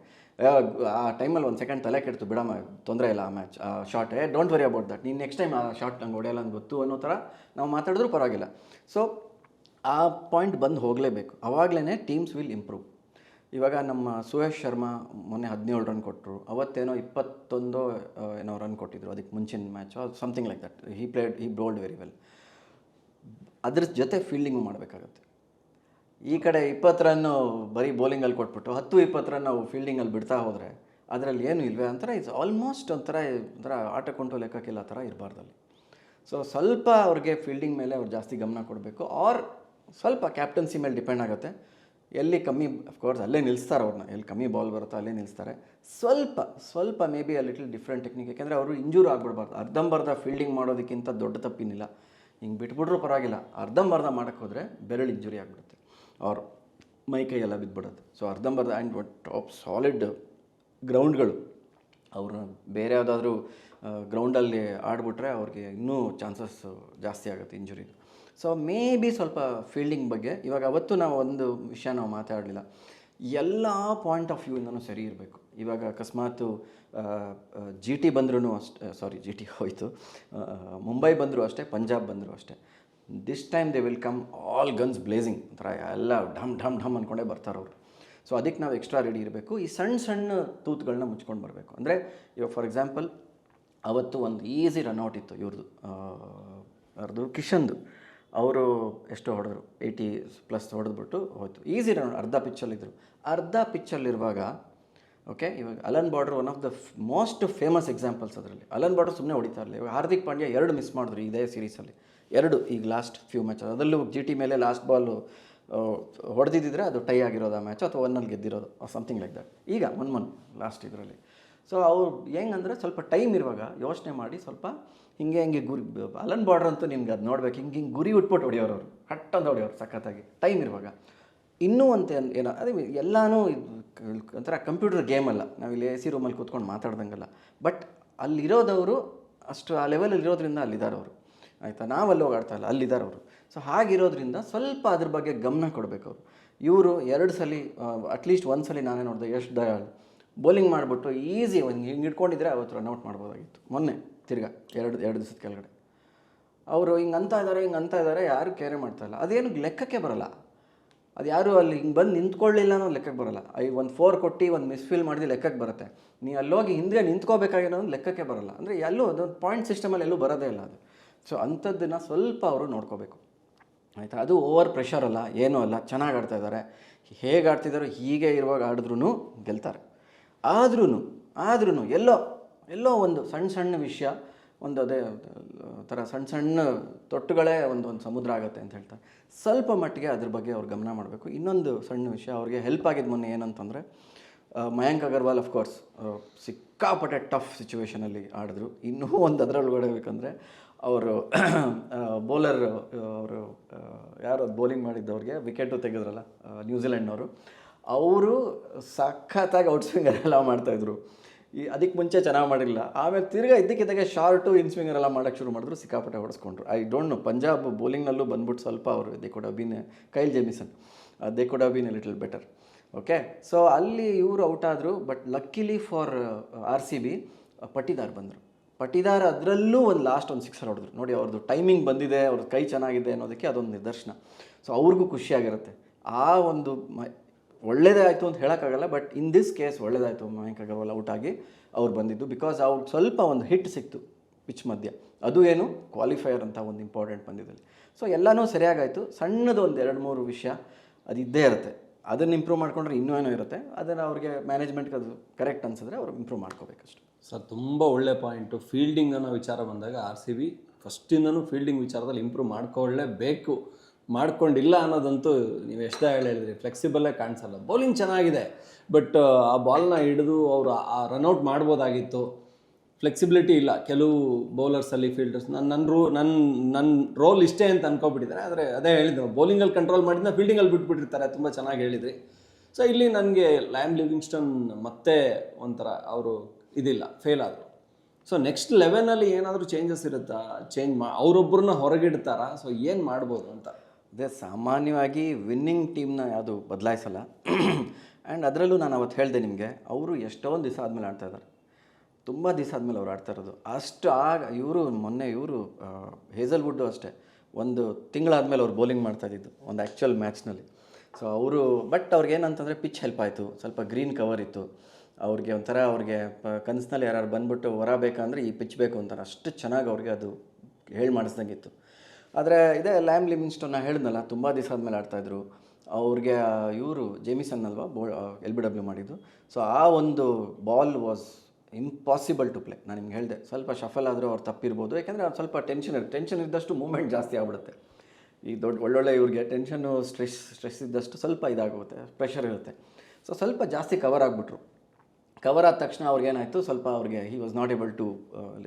ಆ ಟೈಮಲ್ಲಿ ಒಂದು ಸೆಕೆಂಡ್ ತಲೆ ಕೆಡ್ತು, ಬಿಡಮ್ಮ, ತೊಂದರೆ ಇಲ್ಲ ಆ ಮ್ಯಾಚ್ ಆ ಶಾಟ್ ಏ ಡೋಂಟ್ ವರಿ ಅಬೌಟ್ ದಟ್ ನೀನು ನೆಕ್ಸ್ಟ್ ಟೈಮ್ ಆ ಶಾರ್ಟ್ ನಂಗೆ ಹೊಡೆಯಲ್ಲ ಅಂತ ಗೊತ್ತು ಅನ್ನೋ ಥರ ನಾವು ಮಾತಾಡಿದ್ರೂ ಪರವಾಗಿಲ್ಲ. ಸೊ ಆ ಪಾಯಿಂಟ್ ಬಂದು ಹೋಗಲೇಬೇಕು. ಆವಾಗಲೇ ಟೀಮ್ಸ್ ವಿಲ್ ಇಂಪ್ರೂವ್ ಇವಾಗ ನಮ್ಮ ಸುಹೇಶ್ ಶರ್ಮಾ ಮೊನ್ನೆ ಹದಿನೇಳು ರನ್ ಕೊಟ್ಟರು ಅವತ್ತೇನೋ ಇಪ್ಪತ್ತೊಂದು ಏನೋ ರನ್ ಕೊಟ್ಟಿದ್ರು. ಅದಕ್ಕೆ ಮುಂಚಿನ match something like that he played he bowled very well ಅದ್ರ ಜೊತೆ ಫೀಲ್ಡಿಂಗು ಮಾಡಬೇಕಾಗತ್ತೆ. ಈ ಕಡೆ ಇಪ್ಪತ್ತು ರನ್ನು ಬರೀ ಬೌಲಿಂಗಲ್ಲಿ ಕೊಟ್ಬಿಟ್ಟು ಹತ್ತು, ಇಪ್ಪತ್ತು ರನ್ ನಾವು ಫೀಲ್ಡಿಂಗಲ್ಲಿ ಬಿಡ್ತಾ ಹೋದರೆ ಅದರಲ್ಲಿ ಏನು ಇಲ್ವೇ ಒಂಥರ ಇಟ್ಸ್ ಆಲ್ಮೋಸ್ಟ್ ಒಂಥರ ಒಂಥರ ಆಟ ಕೊಂಟು ಲೆಕ್ಕಕ್ಕಿಲ್ಲ ಥರ ಇರಬಾರ್ದಲ್ಲಿ. ಸೊ ಸ್ವಲ್ಪ ಅವ್ರಿಗೆ ಫೀಲ್ಡಿಂಗ್ ಮೇಲೆ ಅವ್ರು ಜಾಸ್ತಿ ಗಮನ ಕೊಡಬೇಕು ಆರ್ ಸ್ವಲ್ಪ ಕ್ಯಾಪ್ಟನ್ಸಿ ಮೇಲೆ ಡಿಪೆಂಡ್ ಆಗುತ್ತೆ. ಎಲ್ಲಿ ಕಮ್ಮಿ ಅಫ್ಕೋರ್ಸ್ ಅಲ್ಲೇ ನಿಲ್ಲಿಸ್ತಾರೆ ಅವ್ರನ್ನ, ಎಲ್ಲಿ ಕಮ್ಮಿ ಬಾಲ್ ಬರುತ್ತೋ ಅಲ್ಲೇ ನಿಲ್ಲಿಸ್ತಾರೆ ಸ್ವಲ್ಪ ಸ್ವಲ್ಪ maybe a little different technique ಯಾಕೆಂದರೆ ಅವರು ಇಂಜೂರ್ ಆಗಿಬಿಡ್ಬಾರ್ದು. ಅರ್ಧಂಬರ್ಧ ಫೀಲ್ಡಿಂಗ್ ಮಾಡೋದಕ್ಕಿಂತ ದೊಡ್ಡ ತಪ್ಪಿನಿಲ್ಲ. ಹಿಂಗೆ ಬಿಟ್ಬಿಟ್ರೂ ಪರವಾಗಿಲ್ಲ. ಅರ್ಧಂಬರ್ಧ ಮಾಡೋಕ್ಕೆ ಹೋದರೆ ಬೆರಳು ಇಂಜುರಿ ಆಗಿಬಿಡುತ್ತೆ. ಅವ್ರ ಮೈ ಕೈ ಎಲ್ಲ ಬಿದ್ದುಬಿಡುತ್ತೆ ಸೊ ಅರ್ಧಂಬರ್ಧ ಆ್ಯಂಡ್ ಟಾಪ್ ಸಾಲಿಡ್ ಗ್ರೌಂಡ್ಗಳು ಅವ್ರನ್ನ ಬೇರೆ ಯಾವುದಾದ್ರೂ ಗ್ರೌಂಡಲ್ಲಿ ಆಡ್ಬಿಟ್ರೆ ಅವ್ರಿಗೆ ಇನ್ನೂ ಚಾನ್ಸಸ್ ಜಾಸ್ತಿ ಆಗುತ್ತೆ ಇಂಜುರಿ ಸೊ ಮೇ ಬಿ ಸ್ವಲ್ಪ ಫೀಲ್ಡಿಂಗ್ ಬಗ್ಗೆ, ಇವಾಗ ಅವತ್ತು ನಾವು ಒಂದು ವಿಷಯ ನಾವು ಮಾತಾಡಲಿಲ್ಲ. ಎಲ್ಲ ಪಾಯಿಂಟ್ ಆಫ್ ವ್ಯೂಯಿಂದನೂ ಸರಿ ಇರಬೇಕು. ಇವಾಗ ಅಕಸ್ಮಾತು ಜಿ ಟಿ ಬಂದ್ರೂ ಅಷ್ಟೇ ಸಾರಿ ಜಿ ಟಿ ಹೋಯಿತು. ಮುಂಬೈ ಬಂದರೂ ಅಷ್ಟೇ ಪಂಜಾಬ್ ಬಂದರೂ ಅಷ್ಟೇ. This time they will come all guns blazing ಒಂಥರ ಎಲ್ಲ ಢಮ್ ಢಮ್ ಢಮ್ ಅಂದ್ಕೊಂಡೇ ಬರ್ತಾರೆ ಅವರು. ಸೊ ಅದಕ್ಕೆ ನಾವು ಎಕ್ಸ್ಟ್ರಾ ರೆಡಿ ಇರಬೇಕು. ಈ ಸಣ್ಣ ಸಣ್ಣ ತೂತುಗಳನ್ನ ಮುಚ್ಕೊಂಡು ಬರಬೇಕು. ಅಂದರೆ ಇವಾಗ ಫಾರ್ ಎಕ್ಸಾಂಪಲ್ ಅವತ್ತು ಒಂದು ಈಸಿ ರನ್ಔಟ್ ಇತ್ತು ಇವ್ರದ್ದು ಅವ್ರದ್ದು ಕಿಶನ್ದು. ಅವರು ಎಷ್ಟು ಹೊಡೆದ್ರು. ಏಯ್ಟಿ ಪ್ಲಸ್ ಹೊಡೆದ್ಬಿಟ್ಟು ಹೋಯ್ತು. ಈಸಿ ರನ್ ಅರ್ಧ ಪಿಚ್ಚಲ್ಲಿದ್ದರು ಅರ್ಧ ಪಿಚ್ಚಲ್ಲಿರುವಾಗ ಓಕೆ ಇವಾಗ Allan Border one of the most famous examples ಅದರಲ್ಲಿ. ಅಲನ್ ಬಾರ್ಡರ್ ಸುಮ್ಮನೆ ಹೊಡಿತಾ ಇರಲಿಲ್ಲ. ಇವಾಗ ಹಾರ್ದಿಕ್ ಪಾಂಡ್ಯ ಎರಡು ಮಿಸ್ ಮಾಡಿದ್ರು ಇದೇ ಸೀರೀಸಲ್ಲಿ ಎರಡು ಈಗ ಲಾಸ್ಟ್ ಫ್ಯೂ ಮ್ಯಾಚ್ ಅದರಲ್ಲೂ ಜಿ ಟಿ ಮೇಲೆ ಲಾಸ್ಟ್ ಬಾಲು ಹೊಡೆದಿದ್ದರೆ ಅದು ಟೈ ಆಗಿರೋದು ಆ ಮ್ಯಾಚ್ ಅಥವಾ ಒನ್ನಲ್ಲಿ ಗೆದ್ದಿರೋದು ಸಮಥಿಂಗ್ ಲೈಕ್ ದಟ್ ಈಗ ಒನ್ ಒನ್ ಲಾಸ್ಟ್ ಇದರಲ್ಲಿ. ಸೊ ಅವ್ರು ಹೆಂಗಂದರೆ ಸ್ವಲ್ಪ ಟೈಮ್ ಇರುವಾಗ ಯೋಚನೆ ಮಾಡಿ ಸ್ವಲ್ಪ ಹಿಂಗೆ ಹಿಂಗೆ ಗುರಿ ಅಲನ್ ಬಾರ್ಡರ್ ಅಂತೂ ನಿಮ್ಗೆ ಅದು ನೋಡ್ಬೇಕು. ಹಿಂಗೆ ಹಿಂಗೆ ಗುರಿ ಉಟ್ಬಿಟ್ಟು ಹೊಡೆಯೋರು ಅವರು. ಹಟ್ ಹೊಡಿಯೋರು ಸಖತ್ತಾಗಿ. ಟೈಮ್ ಇರುವಾಗ. ಇನ್ನೂ ಅಂತ ಏನ್- ಅದೇ ಎಲ್ಲನೂ ಒಂಥರ ಕಂಪ್ಯೂಟರ್ ಗೇಮ್ ಅಲ್ಲ. ನಾವು ಇಲ್ಲಿ ಎ ಸಿ ರೂಮಲ್ಲಿ ಕೂತ್ಕೊಂಡು ಮಾತಾಡ್ದಂಗಲ್ಲ. ಬಟ್ ಅಲ್ಲಿರೋದವರು ಅಷ್ಟು, ಆ ಲೆವೆಲಲ್ಲಿ ಇರೋದ್ರಿಂದ ಅಲ್ಲಿದ್ದಾರೆ ಅವರು ಆಯಿತಾ? ನಾವಲ್ಲಿ ಹೋಗಾಡ್ತಾ ಇಲ್ಲ, ಅಲ್ಲಿದ್ದಾರೆ ಅವರು. ಸೊ ಹಾಗಿರೋದ್ರಿಂದ ಸ್ವಲ್ಪ ಅದ್ರ ಬಗ್ಗೆ ಗಮನ ಕೊಡಬೇಕು ಅವರು. ಇವರು ಎರಡು ಸಲ ಅಟ್ಲೀಸ್ಟ್ ಒಂದು ಸಲ ನಾನೇ ನೋಡಿದೆ ಎಷ್ಟು ದಯಾಳ್. ಬೌಲಿಂಗ್ ಮಾಡಿಬಿಟ್ಟು ಈಸಿ ಒಂದು ಹಿಂಗೆ ಹಿಡ್ಕೊಂಡಿದ್ರೆ ಅವತ್ತು ರನ್ಔಟ್ ಮಾಡ್ಬೋದಾಗಿತ್ತು. ಮೊನ್ನೆ ತಿರ್ಗಾ, ಎರಡು ಎರಡು ದಿವಸದ ಕೆಳಗಡೆ. ಅವರು ಹಿಂಗೆ ಅಂತ ಇದ್ದಾರೆ ಹಿಂಗೆ ಅಂತ ಇದ್ದಾರೆ ಯಾರು ಕೇರೆ ಮಾಡ್ತಾ ಇಲ್ಲ. ಅದೇನು ಲೆಕ್ಕಕ್ಕೆ ಬರಲ್ಲ. ಅದು ಯಾರು ಅಲ್ಲಿ ಹಿಂಗೆ ಬಂದು ನಿಂತ್ಕೊಳ್ಳಿಲ್ಲ ಅನ್ನೋ ಲೆಕ್ಕಕ್ಕೆ ಬರಲ್ಲ. ಐ, ಒಂದು ಫೋರ್ ಕೊಟ್ಟು, ಒಂದು ಮಿಸ್ಫೀಲ್ ಮಾಡಿದ್ರೆ ಲೆಕ್ಕಕ್ಕೆ ಬರುತ್ತೆ. ನೀವು ಅಲ್ಲೋಗಿ ಹಿಂದೆ ನಿಂತ್ಕೋಬೇಕಾಗಿರೋದು ಲೆಕ್ಕಕ್ಕೆ ಬರಲ್ಲ. ಅಂದರೆ ಎಲ್ಲೂ ಅದೊಂದು ಪಾಯಿಂಟ್ ಸಿಸ್ಟಮಲ್ಲಿ ಎಲ್ಲೂ ಬರೋದೇ ಇಲ್ಲ ಅದು. ಸೊ ಅಂಥದ್ದನ್ನು ಸ್ವಲ್ಪ ಅವರು ನೋಡ್ಕೋಬೇಕು. ಆಯಿತಾ? ಅದು ಓವರ್ ಪ್ರೆಷರ್ ಅಲ್ಲ, ಏನೂ ಅಲ್ಲ, ಚೆನ್ನಾಗಿ ಆಡ್ತಾ ಇದ್ದಾರೆ ಹೇಗೆ ಆಡ್ತಿದ್ದಾರೋ ಹೀಗೆ ಇರುವಾಗ ಆಡಿದ್ರೂ ಗೆಲ್ತಾರೆ. ಆದ್ರೂ ಆದ್ರೂ ಎಲ್ಲೋ ಎಲ್ಲೋ ಒಂದು ಸಣ್ಣ ಸಣ್ಣ ವಿಷಯ, ಒಂದು ಅದೇ, ಥರ ಸಣ್ಣ ಸಣ್ಣ ತೊಟ್ಟುಗಳೇ ಒಂದು ಒಂದು ಸಮುದ್ರ ಆಗುತ್ತೆ ಅಂತ ಹೇಳ್ತಾರೆ. ಸ್ವಲ್ಪ ಮಟ್ಟಿಗೆ ಅದ್ರ ಬಗ್ಗೆ ಅವ್ರು ಗಮನ ಮಾಡಬೇಕು. ಇನ್ನೊಂದು ಸಣ್ಣ ವಿಷಯ, ಅವ್ರಿಗೆ ಹೆಲ್ಪ್ ಆಗಿದ್ದು ಮೊನ್ನೆ ಏನಂತಂದರೆ ಮಯಾಂಕ್ ಅಗರ್ವಾಲ್ ಅಫ್ಕೋರ್ಸ್ ಸಿಕ್ಕಾಪಟ್ಟೆ ಟಫ್ ಸಿಚುವೇಷನಲ್ಲಿ ಆಡಿದ್ರು. ಇನ್ನೂ ಒಂದು ಅದರೊಳಗಡೆ ಬೇಕಂದರೆ ಅವರು ಬೌಲರ್ ಅವರು ಯಾರು ಬೌಲಿಂಗ್ ಮಾಡಿದ್ದವ್ರಿಗೆ ವಿಕೆಟು ತೆಗೆದ್ರಲ್ಲ ನ್ಯೂಜಿಲೆಂಡ್ನವರು ಅವರು ಸಖತ್ತಾಗಿ ಔಟ್ ಸ್ವಿಂಗರ್ ಎಲ್ಲ ಮಾಡ್ತಾಯಿದ್ರು ಈ, ಅದಕ್ಕೆ ಮುಂಚೆ ಚೆನ್ನಾಗಿ ಮಾಡಿಲ್ಲ ಆಮೇಲೆ ತಿರ್ಗಾ ಇದ್ದಕ್ಕಿದ್ದಾಗೆ ಶಾರ್ಟು ಇನ್ ಸ್ವಿಂಗರ್ ಎಲ್ಲ ಮಾಡೋಕ್ಕೆ ಶುರು ಮಾಡಿದ್ರು, ಸಿಕ್ಕಾಪಟ್ಟೆ ಹೊಡೆಸ್ಕೊಂಡ್ರು. ಐ ಡೋಂಟ್ ನೋ ಪಂಜಾಬ್ ಬೌಲಿಂಗ್ನಲ್ಲೂ ಬಂದ್ಬಿಟ್ಟು ಸ್ವಲ್ಪ ಅವರು ದೇ ಕೊಡ been Kyle Jamieson they been been little better okay so ಅಲ್ಲಿ ಇವರು ಔಟ್ ಆದರು but luckily for R C B Patidar ಬಂದರು. ಪಟ್ಟಿದಾರ್ ಅದರಲ್ಲೂ ಒಂದು ಲಾಸ್ಟ್ ಒಂದು ಸಿಕ್ಸರ್ ಹೊಡೆದ್ರು ನೋಡಿ ಅವ್ರದ್ದು ಟೈಮಿಂಗ್ ಬಂದಿದೆ ಅವ್ರದ್ದು ಕೈ ಚೆನ್ನಾಗಿದೆ ಅನ್ನೋದಕ್ಕೆ ಅದೊಂದು ನಿದರ್ಶನ. ಸೊ ಅವ್ರಿಗೂ ಖುಷಿಯಾಗಿರುತ್ತೆ. ಆ ಒಂದು ಮ, ಒಳ್ಳೇದೇ ಆಯಿತು ಅಂತ ಹೇಳೋಕ್ಕಾಗಲ್ಲ ಬಟ್ ಇನ್ ದಿಸ್ ಕೇಸ್ ಒಳ್ಳೇದಾಯಿತು. ಮಯಾಂಕ್ ಅಗರ್ವಾಲ್ ಔಟ್ ಆಗಿ ಅವ್ರು ಬಂದಿದ್ದು. ಬಿಕಾಸ್ ಅವ್ರು ಸ್ವಲ್ಪ ಒಂದು ಹಿಟ್ ಸಿಕ್ತು ಪಿಚ್ ಮಧ್ಯ. ಅದು ಏನು? ಕ್ವಾಲಿಫೈಯರ್ ಅಂತ ಒಂದು ಇಂಪಾರ್ಟೆಂಟ್ ಬಂದಿದ್ದಲ್ಲಿ ಸೊ ಎಲ್ಲನೂ ಸರಿಯಾಗಾಯಿತು. ಸಣ್ಣದು ಒಂದು ಎರಡು ಮೂರು ವಿಷಯ ಅದು ಇದ್ದೇ ಇರುತ್ತೆ. ಅದನ್ನು ಇಂಪ್ರೂವ್ ಮಾಡ್ಕೊಂಡ್ರೆ ಇನ್ನೂ ಏನೋ ಇರುತ್ತೆ. ಅದನ್ನು ಅವ್ರಿಗೆ ಮ್ಯಾನೇಜ್ಮೆಂಟ್ಗೆ ಅದು ಕರೆಕ್ಟ್ ಅನ್ಸಿದ್ರೆ ಅವ್ರು ಇಂಪ್ರೂವ್ ಮಾಡ್ಕೋಬೇಕಷ್ಟೆ. ಸರ್, ತುಂಬ ಒಳ್ಳೆ ಪಾಯಿಂಟು ಫೀಲ್ಡಿಂಗ್ ಅನ್ನೋ ವಿಚಾರ ಬಂದಾಗ ಆರ್ ಸಿ ಬಿ ಫಸ್ಟಿಂದನೂ ಫೀಲ್ಡಿಂಗ್ ವಿಚಾರದಲ್ಲಿ ಇಂಪ್ರೂವ್ ಮಾಡ್ಕೊಳ್ಳೇಬೇಕು. ಮಾಡ್ಕೊಂಡಿಲ್ಲ ಅನ್ನೋದಂತೂ ನೀವು ಎಷ್ಟೇ ಹೇಳಿ ಹೇಳಿದ್ರಿ ಫ್ಲೆಕ್ಸಿಬಲ್ಲೇ ಕಾಣಿಸಲ್ಲ. ಬೌಲಿಂಗ್ ಚೆನ್ನಾಗಿದೆ ಬಟ್ ಆ ಬಾಲ್ನ ಹಿಡಿದು ಅವರು ಆ ರನ್ಔಟ್ ಮಾಡ್ಬೋದಾಗಿತ್ತು. ಫ್ಲೆಕ್ಸಿಬಿಲಿಟಿ ಇಲ್ಲ. ಕೆಲವು ಬೌಲರ್ಸಲ್ಲಿ ಫೀಲ್ಡರ್ಸ್ ನನ್ನ ನನ್ನ ರೂ ನನ್ನ ನನ್ನ ರೋಲ್ ಇಷ್ಟೇ ಅಂತ ಅನ್ಕೊಬಿಟ್ಟಿದ್ದಾರೆ. ಆದರೆ ಅದೇ ಹೇಳಿದ್ರು ಬೌಲಿಂಗಲ್ಲಿ ಕಂಟ್ರೋಲ್ ಮಾಡಿದ್ನ ಫೀಲ್ಡಿಂಗಲ್ಲಿ ಬಿಟ್ಬಿಟ್ಟಿರ್ತಾರೆ. ತುಂಬ ಚೆನ್ನಾಗಿ ಹೇಳಿದ್ರಿ. ಸೊ ಇಲ್ಲಿ ನನಗೆ ಲ್ಯಾಮ್ ಲಿವಿಂಗ್ಸ್ಟನ್ ಮತ್ತೆ ಒಂಥರ ಅವರು ಇದಿಲ್ಲ ಫೇಲ್ ಆದರು. ಸೊ ನೆಕ್ಸ್ಟ್ ಲೆವೆನಲ್ಲಿ ಏನಾದರೂ ಚೇಂಜಸ್ ಇರುತ್ತಾ? ಚೇಂಜ್ ಮಾ ಅವರೊಬ್ಬರನ್ನ ಹೊರಗಿಡ್ತಾರಾ? ಸೊ ಏನು ಮಾಡ್ಬೋದು ಅಂತ? ಅದೇ ಸಾಮಾನ್ಯವಾಗಿ ವಿನ್ನಿಂಗ್ ಟೀಮ್ನ ಯಾವುದು ಬದಲಾಯಿಸಲ್ಲ. ಆ್ಯಂಡ್ ಅದರಲ್ಲೂ ನಾನು ಅವತ್ತು ಹೇಳಿದೆ ನಿಮಗೆ, ಅವರು ಎಷ್ಟೊಂದು ದಿವಸ ಆದಮೇಲೆ ಆಡ್ತಾ ಇದ್ದಾರೆ ತುಂಬ ದಿವಸ ಆದಮೇಲೆ ಅವ್ರು ಆಡ್ತಾ ಇರೋದು. ಅಷ್ಟು ಆಗ ಇವರು ಮೊನ್ನೆ ಇವರು ಹೇಜಲ್ವುಡ್ಡು ಅಷ್ಟೇ. ಒಂದು ತಿಂಗಳಾದಮೇಲೆ ಅವ್ರು ಬೌಲಿಂಗ್ ಮಾಡ್ತಾ ಇದ್ದಿದ್ದು, ಒಂದು ಆ್ಯಕ್ಚುಯಲ್ ಮ್ಯಾಚ್ನಲ್ಲಿ ಸೊ ಅವರು ಬಟ್ ಅವ್ರಿಗೆ ಏನಂತಂದರೆ ಪಿಚ್ ಹೆಲ್ಪ್ ಆಯಿತು. ಸ್ವಲ್ಪ ಗ್ರೀನ್ ಕವರ್ ಇತ್ತು. ಅವ್ರಿಗೆ ಒಂಥರ ಅವ್ರಿಗೆ ಕನಸಿನಲ್ಲಿ ಯಾರು ಬಂದ್ಬಿಟ್ಟು ಹೊರ ಬೇಕಂದ್ರೆ ಈ ಪಿಚ್ ಬೇಕು ಅಂತಾರೆ. ಅಷ್ಟು ಚೆನ್ನಾಗಿ ಅವ್ರಿಗೆ ಅದು ಹೇಳಿ ಮಾಡಿಸ್ದಂಗಿತ್ತು. ಆದರೆ ಇದೇ ಲ್ಯಾಮ್ ಲಿಮಿನ್ಸ್ಟೋನ್ ನಾ ಹೇಳಿದ್ನಲ್ಲ, ತುಂಬ ದಿವಸ ಆದಮೇಲೆ ಆಡ್ತಾಯಿದ್ರು ಅವ್ರಿಗೆ ಇವರು ಜೇಮಿಸನ್ ಅಲ್ವಾ, ಬೋ ಎಲ್ ಬಿ ಡಬ್ಲ್ಯೂ ಮಾಡಿದ್ದು. ಸೊ ಆ ಒಂದು ball was impossible to play. ನಾನು ನಿಮ್ಗೆ ಹೇಳಿದೆ, ಸ್ವಲ್ಪ ಶಫಲ್ ಆದರೂ ಅವ್ರು ತಪ್ಪಿರ್ಬೋದು. ಯಾಕೆಂದರೆ ಅವ್ರು ಸ್ವಲ್ಪ ಟೆನ್ಷನ್ ಇರುತ್ತೆ. ಟೆನ್ಷನ್ ಇದ್ದಷ್ಟು ಮೂಮೆಂಟ್ ಜಾಸ್ತಿ ಆಗ್ಬಿಡುತ್ತೆ. ಈ ದೊಡ್ಡ ಒಳ್ಳೊಳ್ಳೆ ಇವ್ರಿಗೆ ಟೆನ್ಷನ್ನು ಸ್ಟ್ರೆಸ್ ಸ್ಟ್ರೆಸ್ ಇದ್ದಷ್ಟು ಸ್ವಲ್ಪ ಇದಾಗುತ್ತೆ, ಪ್ರೆಷರ್ ಇರುತ್ತೆ. ಸೊ ಸ್ವಲ್ಪ ಜಾಸ್ತಿ ಕವರ್ ಆಗಿಬಿಟ್ರು. ಕವರ್ ಆದ ತಕ್ಷಣ ಅವ್ರಿಗೇನಾಯಿತು? ಸ್ವಲ್ಪ ಅವ್ರಿಗೆ he was not able to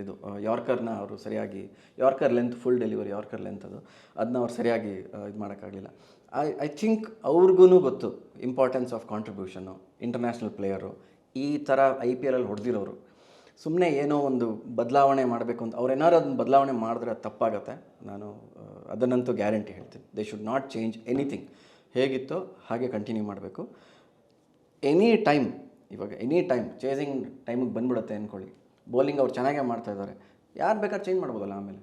ಇದು ಯಾರ್ಕರ್ನ ಅವರು ಸರಿಯಾಗಿ yorker length full delivery yorker length ಅದು. ಅದನ್ನ ಅವ್ರು ಸರಿಯಾಗಿ ಇದು ಮಾಡೋಕ್ಕಾಗಲಿಲ್ಲ. ಐ ಐ ಥಿಂಕ್ ಅವ್ರಿಗೂ ಗೊತ್ತು importance of contribution international player ಈ ಥರ ಐ ಪಿ ಎಲಲ್ಲಿ ಹೊಡೆದಿರೋರು. ಸುಮ್ಮನೆ ಏನೋ ಒಂದು ಬದಲಾವಣೆ ಮಾಡಬೇಕು ಅಂತ ಅವ್ರು ಏನಾದ್ರು ಅದನ್ನ ಬದಲಾವಣೆ ಮಾಡಿದ್ರೆ ಅದು ತಪ್ಪಾಗತ್ತೆ. ನಾನು ಆ, ಅದನ್ನಂತೂ ಗ್ಯಾರಂಟಿ ಹೇಳ್ತೀನಿ. They should not change anything ಹೇಗಿತ್ತೋ ಹಾಗೆ ಕಂಟಿನ್ಯೂ ಮಾಡಬೇಕು. ಎನಿ ಟೈಮ್ ಇವಾಗ ಎನಿ ಟೈಮ್ ಚೇಸಿಂಗ್ ಟೈಮಿಗೆ ಬಂದ್ಬಿಡುತ್ತೆ ಅಂದ್ಕೊಳ್ಳಿ ಬೌಲಿಂಗ್ ಅವ್ರು ಚೆನ್ನಾಗೇ ಮಾಡ್ತಾ ಇದ್ದಾರೆ ಯಾರು ಬೇಕಾದ್ರೆ ಚೇಂಜ್ ಮಾಡ್ಬೋದಲ್ಲ ಆಮೇಲೆ?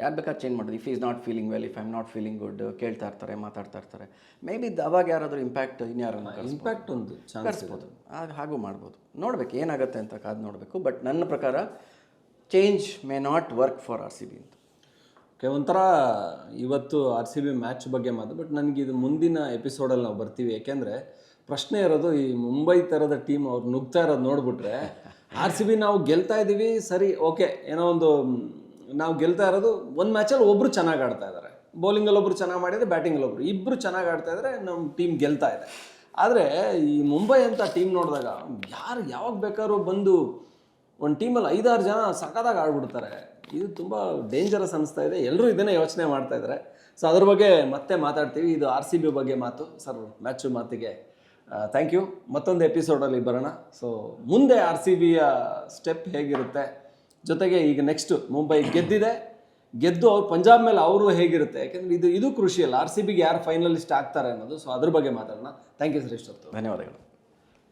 ಯಾರು ಬೇಕಾದ್ರೆ ಚೇಂಜ್ ಮಾಡೋದು if is not feeling well if I am not feeling good ಕೇಳ್ತಾ ಇರ್ತಾರೆ ಮಾತಾಡ್ತಾ ಇರ್ತಾರೆ. ಮೇ ಬಿ ಅವಾಗ ಯಾರಾದರೂ ಇಂಪ್ಯಾಕ್ಟ್ ಇನ್ಯಾರು ಇಂಪ್ಯಾಕ್ಟ್ ಒಂದು ಕರೆಸ್ಬೋದು. ಆಗ ಹಾಗೂ ಮಾಡ್ಬೋದು. ನೋಡ್ಬೇಕು ಏನಾಗುತ್ತೆ ಅಂತ ಕಾದು ನೋಡಬೇಕು. ಬಟ್ ನನ್ನ ಪ್ರಕಾರ change may not work for R C B ಅಂತ. ಓಕೆ ಒಂಥರ ಇವತ್ತು ಆರ್ ಸಿ ಬಿ ಮ್ಯಾಚ್ ಬಗ್ಗೆ ಮಾತು ಬಟ್ ನನಗೆ ಇದು ಮುಂದಿನ ಎಪಿಸೋಡಲ್ಲಿ ನಾವು ಬರ್ತೀವಿ. ಯಾಕೆಂದರೆ ಪ್ರಶ್ನೆ ಇರೋದು ಈ ಮುಂಬೈ ಥರದ ಟೀಮ್ ಅವ್ರು ನುಗ್ತಾ ಇರೋದು ನೋಡ್ಬಿಟ್ರೆ ಆರ್ ಸಿ ಬಿ ನಾವು ಗೆಲ್ತಾ ಇದ್ದೀವಿ, ಸರಿ, ಓಕೆ, ಏನೋ ಒಂದು, ನಾವು ಗೆಲ್ತಾ ಇರೋದು ಒಂದು ಮ್ಯಾಚಲ್ಲಿ ಒಬ್ಬರು ಚೆನ್ನಾಗಿ ಆಡ್ತಾ ಇದ್ದಾರೆ ಬೌಲಿಂಗಲ್ಲಿ ಒಬ್ಬರು ಚೆನ್ನಾಗಿ ಮಾಡಿದರೆ ಬ್ಯಾಟಿಂಗಲ್ಲಿ ಒಬ್ಬರು ಇಬ್ಬರು ಚೆನ್ನಾಗಿ ಆಡ್ತಾ ಇದ್ದಾರೆ ನಮ್ಮ ಟೀಮ್ ಗೆಲ್ತಾ ಇದೆ. ಆದರೆ ಈ ಮುಂಬೈ ಅಂತ ಟೀಮ್ ನೋಡಿದಾಗ ಯಾರು ಯಾವಾಗ ಬೇಕಾದ್ರೂ ಬಂದು ಒಂದು ಟೀಮಲ್ಲಿ ಐದಾರು ಜನ ಸಖತ್ತಾಗಿ ಆಡ್ಬಿಡ್ತಾರೆ. ಇದು ತುಂಬ ಡೇಂಜರಸ್ ಅನಿಸ್ತಾ ಇದೆ. ಎಲ್ಲರೂ ಇದನ್ನೇ ಯೋಚನೆ ಮಾಡ್ತಾ ಇದ್ದಾರೆ ಸೊ ಅದ್ರ ಬಗ್ಗೆ ಮತ್ತೆ ಮಾತಾಡ್ತೀವಿ. ಇದು ಆರ್ ಸಿ ಬಿ ಬಗ್ಗೆ ಮಾತು. ಸರ್ ಮ್ಯಾಚು ಮಾತಿಗೆ ಥ್ಯಾಂಕ್ ಯು ಮತ್ತೊಂದು ಎಪಿಸೋಡಲ್ಲಿ ಬರೋಣ. ಸೊ ಮುಂದೆ ಆರ್ ಸಿ ಬಿಯ ಸ್ಟೆಪ್ ಹೇಗಿರುತ್ತೆ? ಜೊತೆಗೆ ಈಗ ನೆಕ್ಸ್ಟ್ ಮುಂಬೈ ಗೆದ್ದಿದೆ. ಗೆದ್ದು ಅವ್ರು ಪಂಜಾಬ್ ಮೇಲೆ ಅವರು ಹೇಗಿರುತ್ತೆ? ಯಾಕಂದ್ರೆ ಇದು ಇದು ಕೃಷಿಯಲ್ಲ ಆರ್ ಸಿ ಬಿಗೆ ಯಾರು ಫೈನಲಿಸ್ಟ್ ಆಗ್ತಾರೆ ಅನ್ನೋದು. ಸೊ ಅದ್ರ ಬಗ್ಗೆ ಮಾತಾಡೋಣ. ಥ್ಯಾಂಕ್ ಯು ಸರ್ ಇಷ್ಟೊತ್ತು ಧನ್ಯವಾದಗಳು.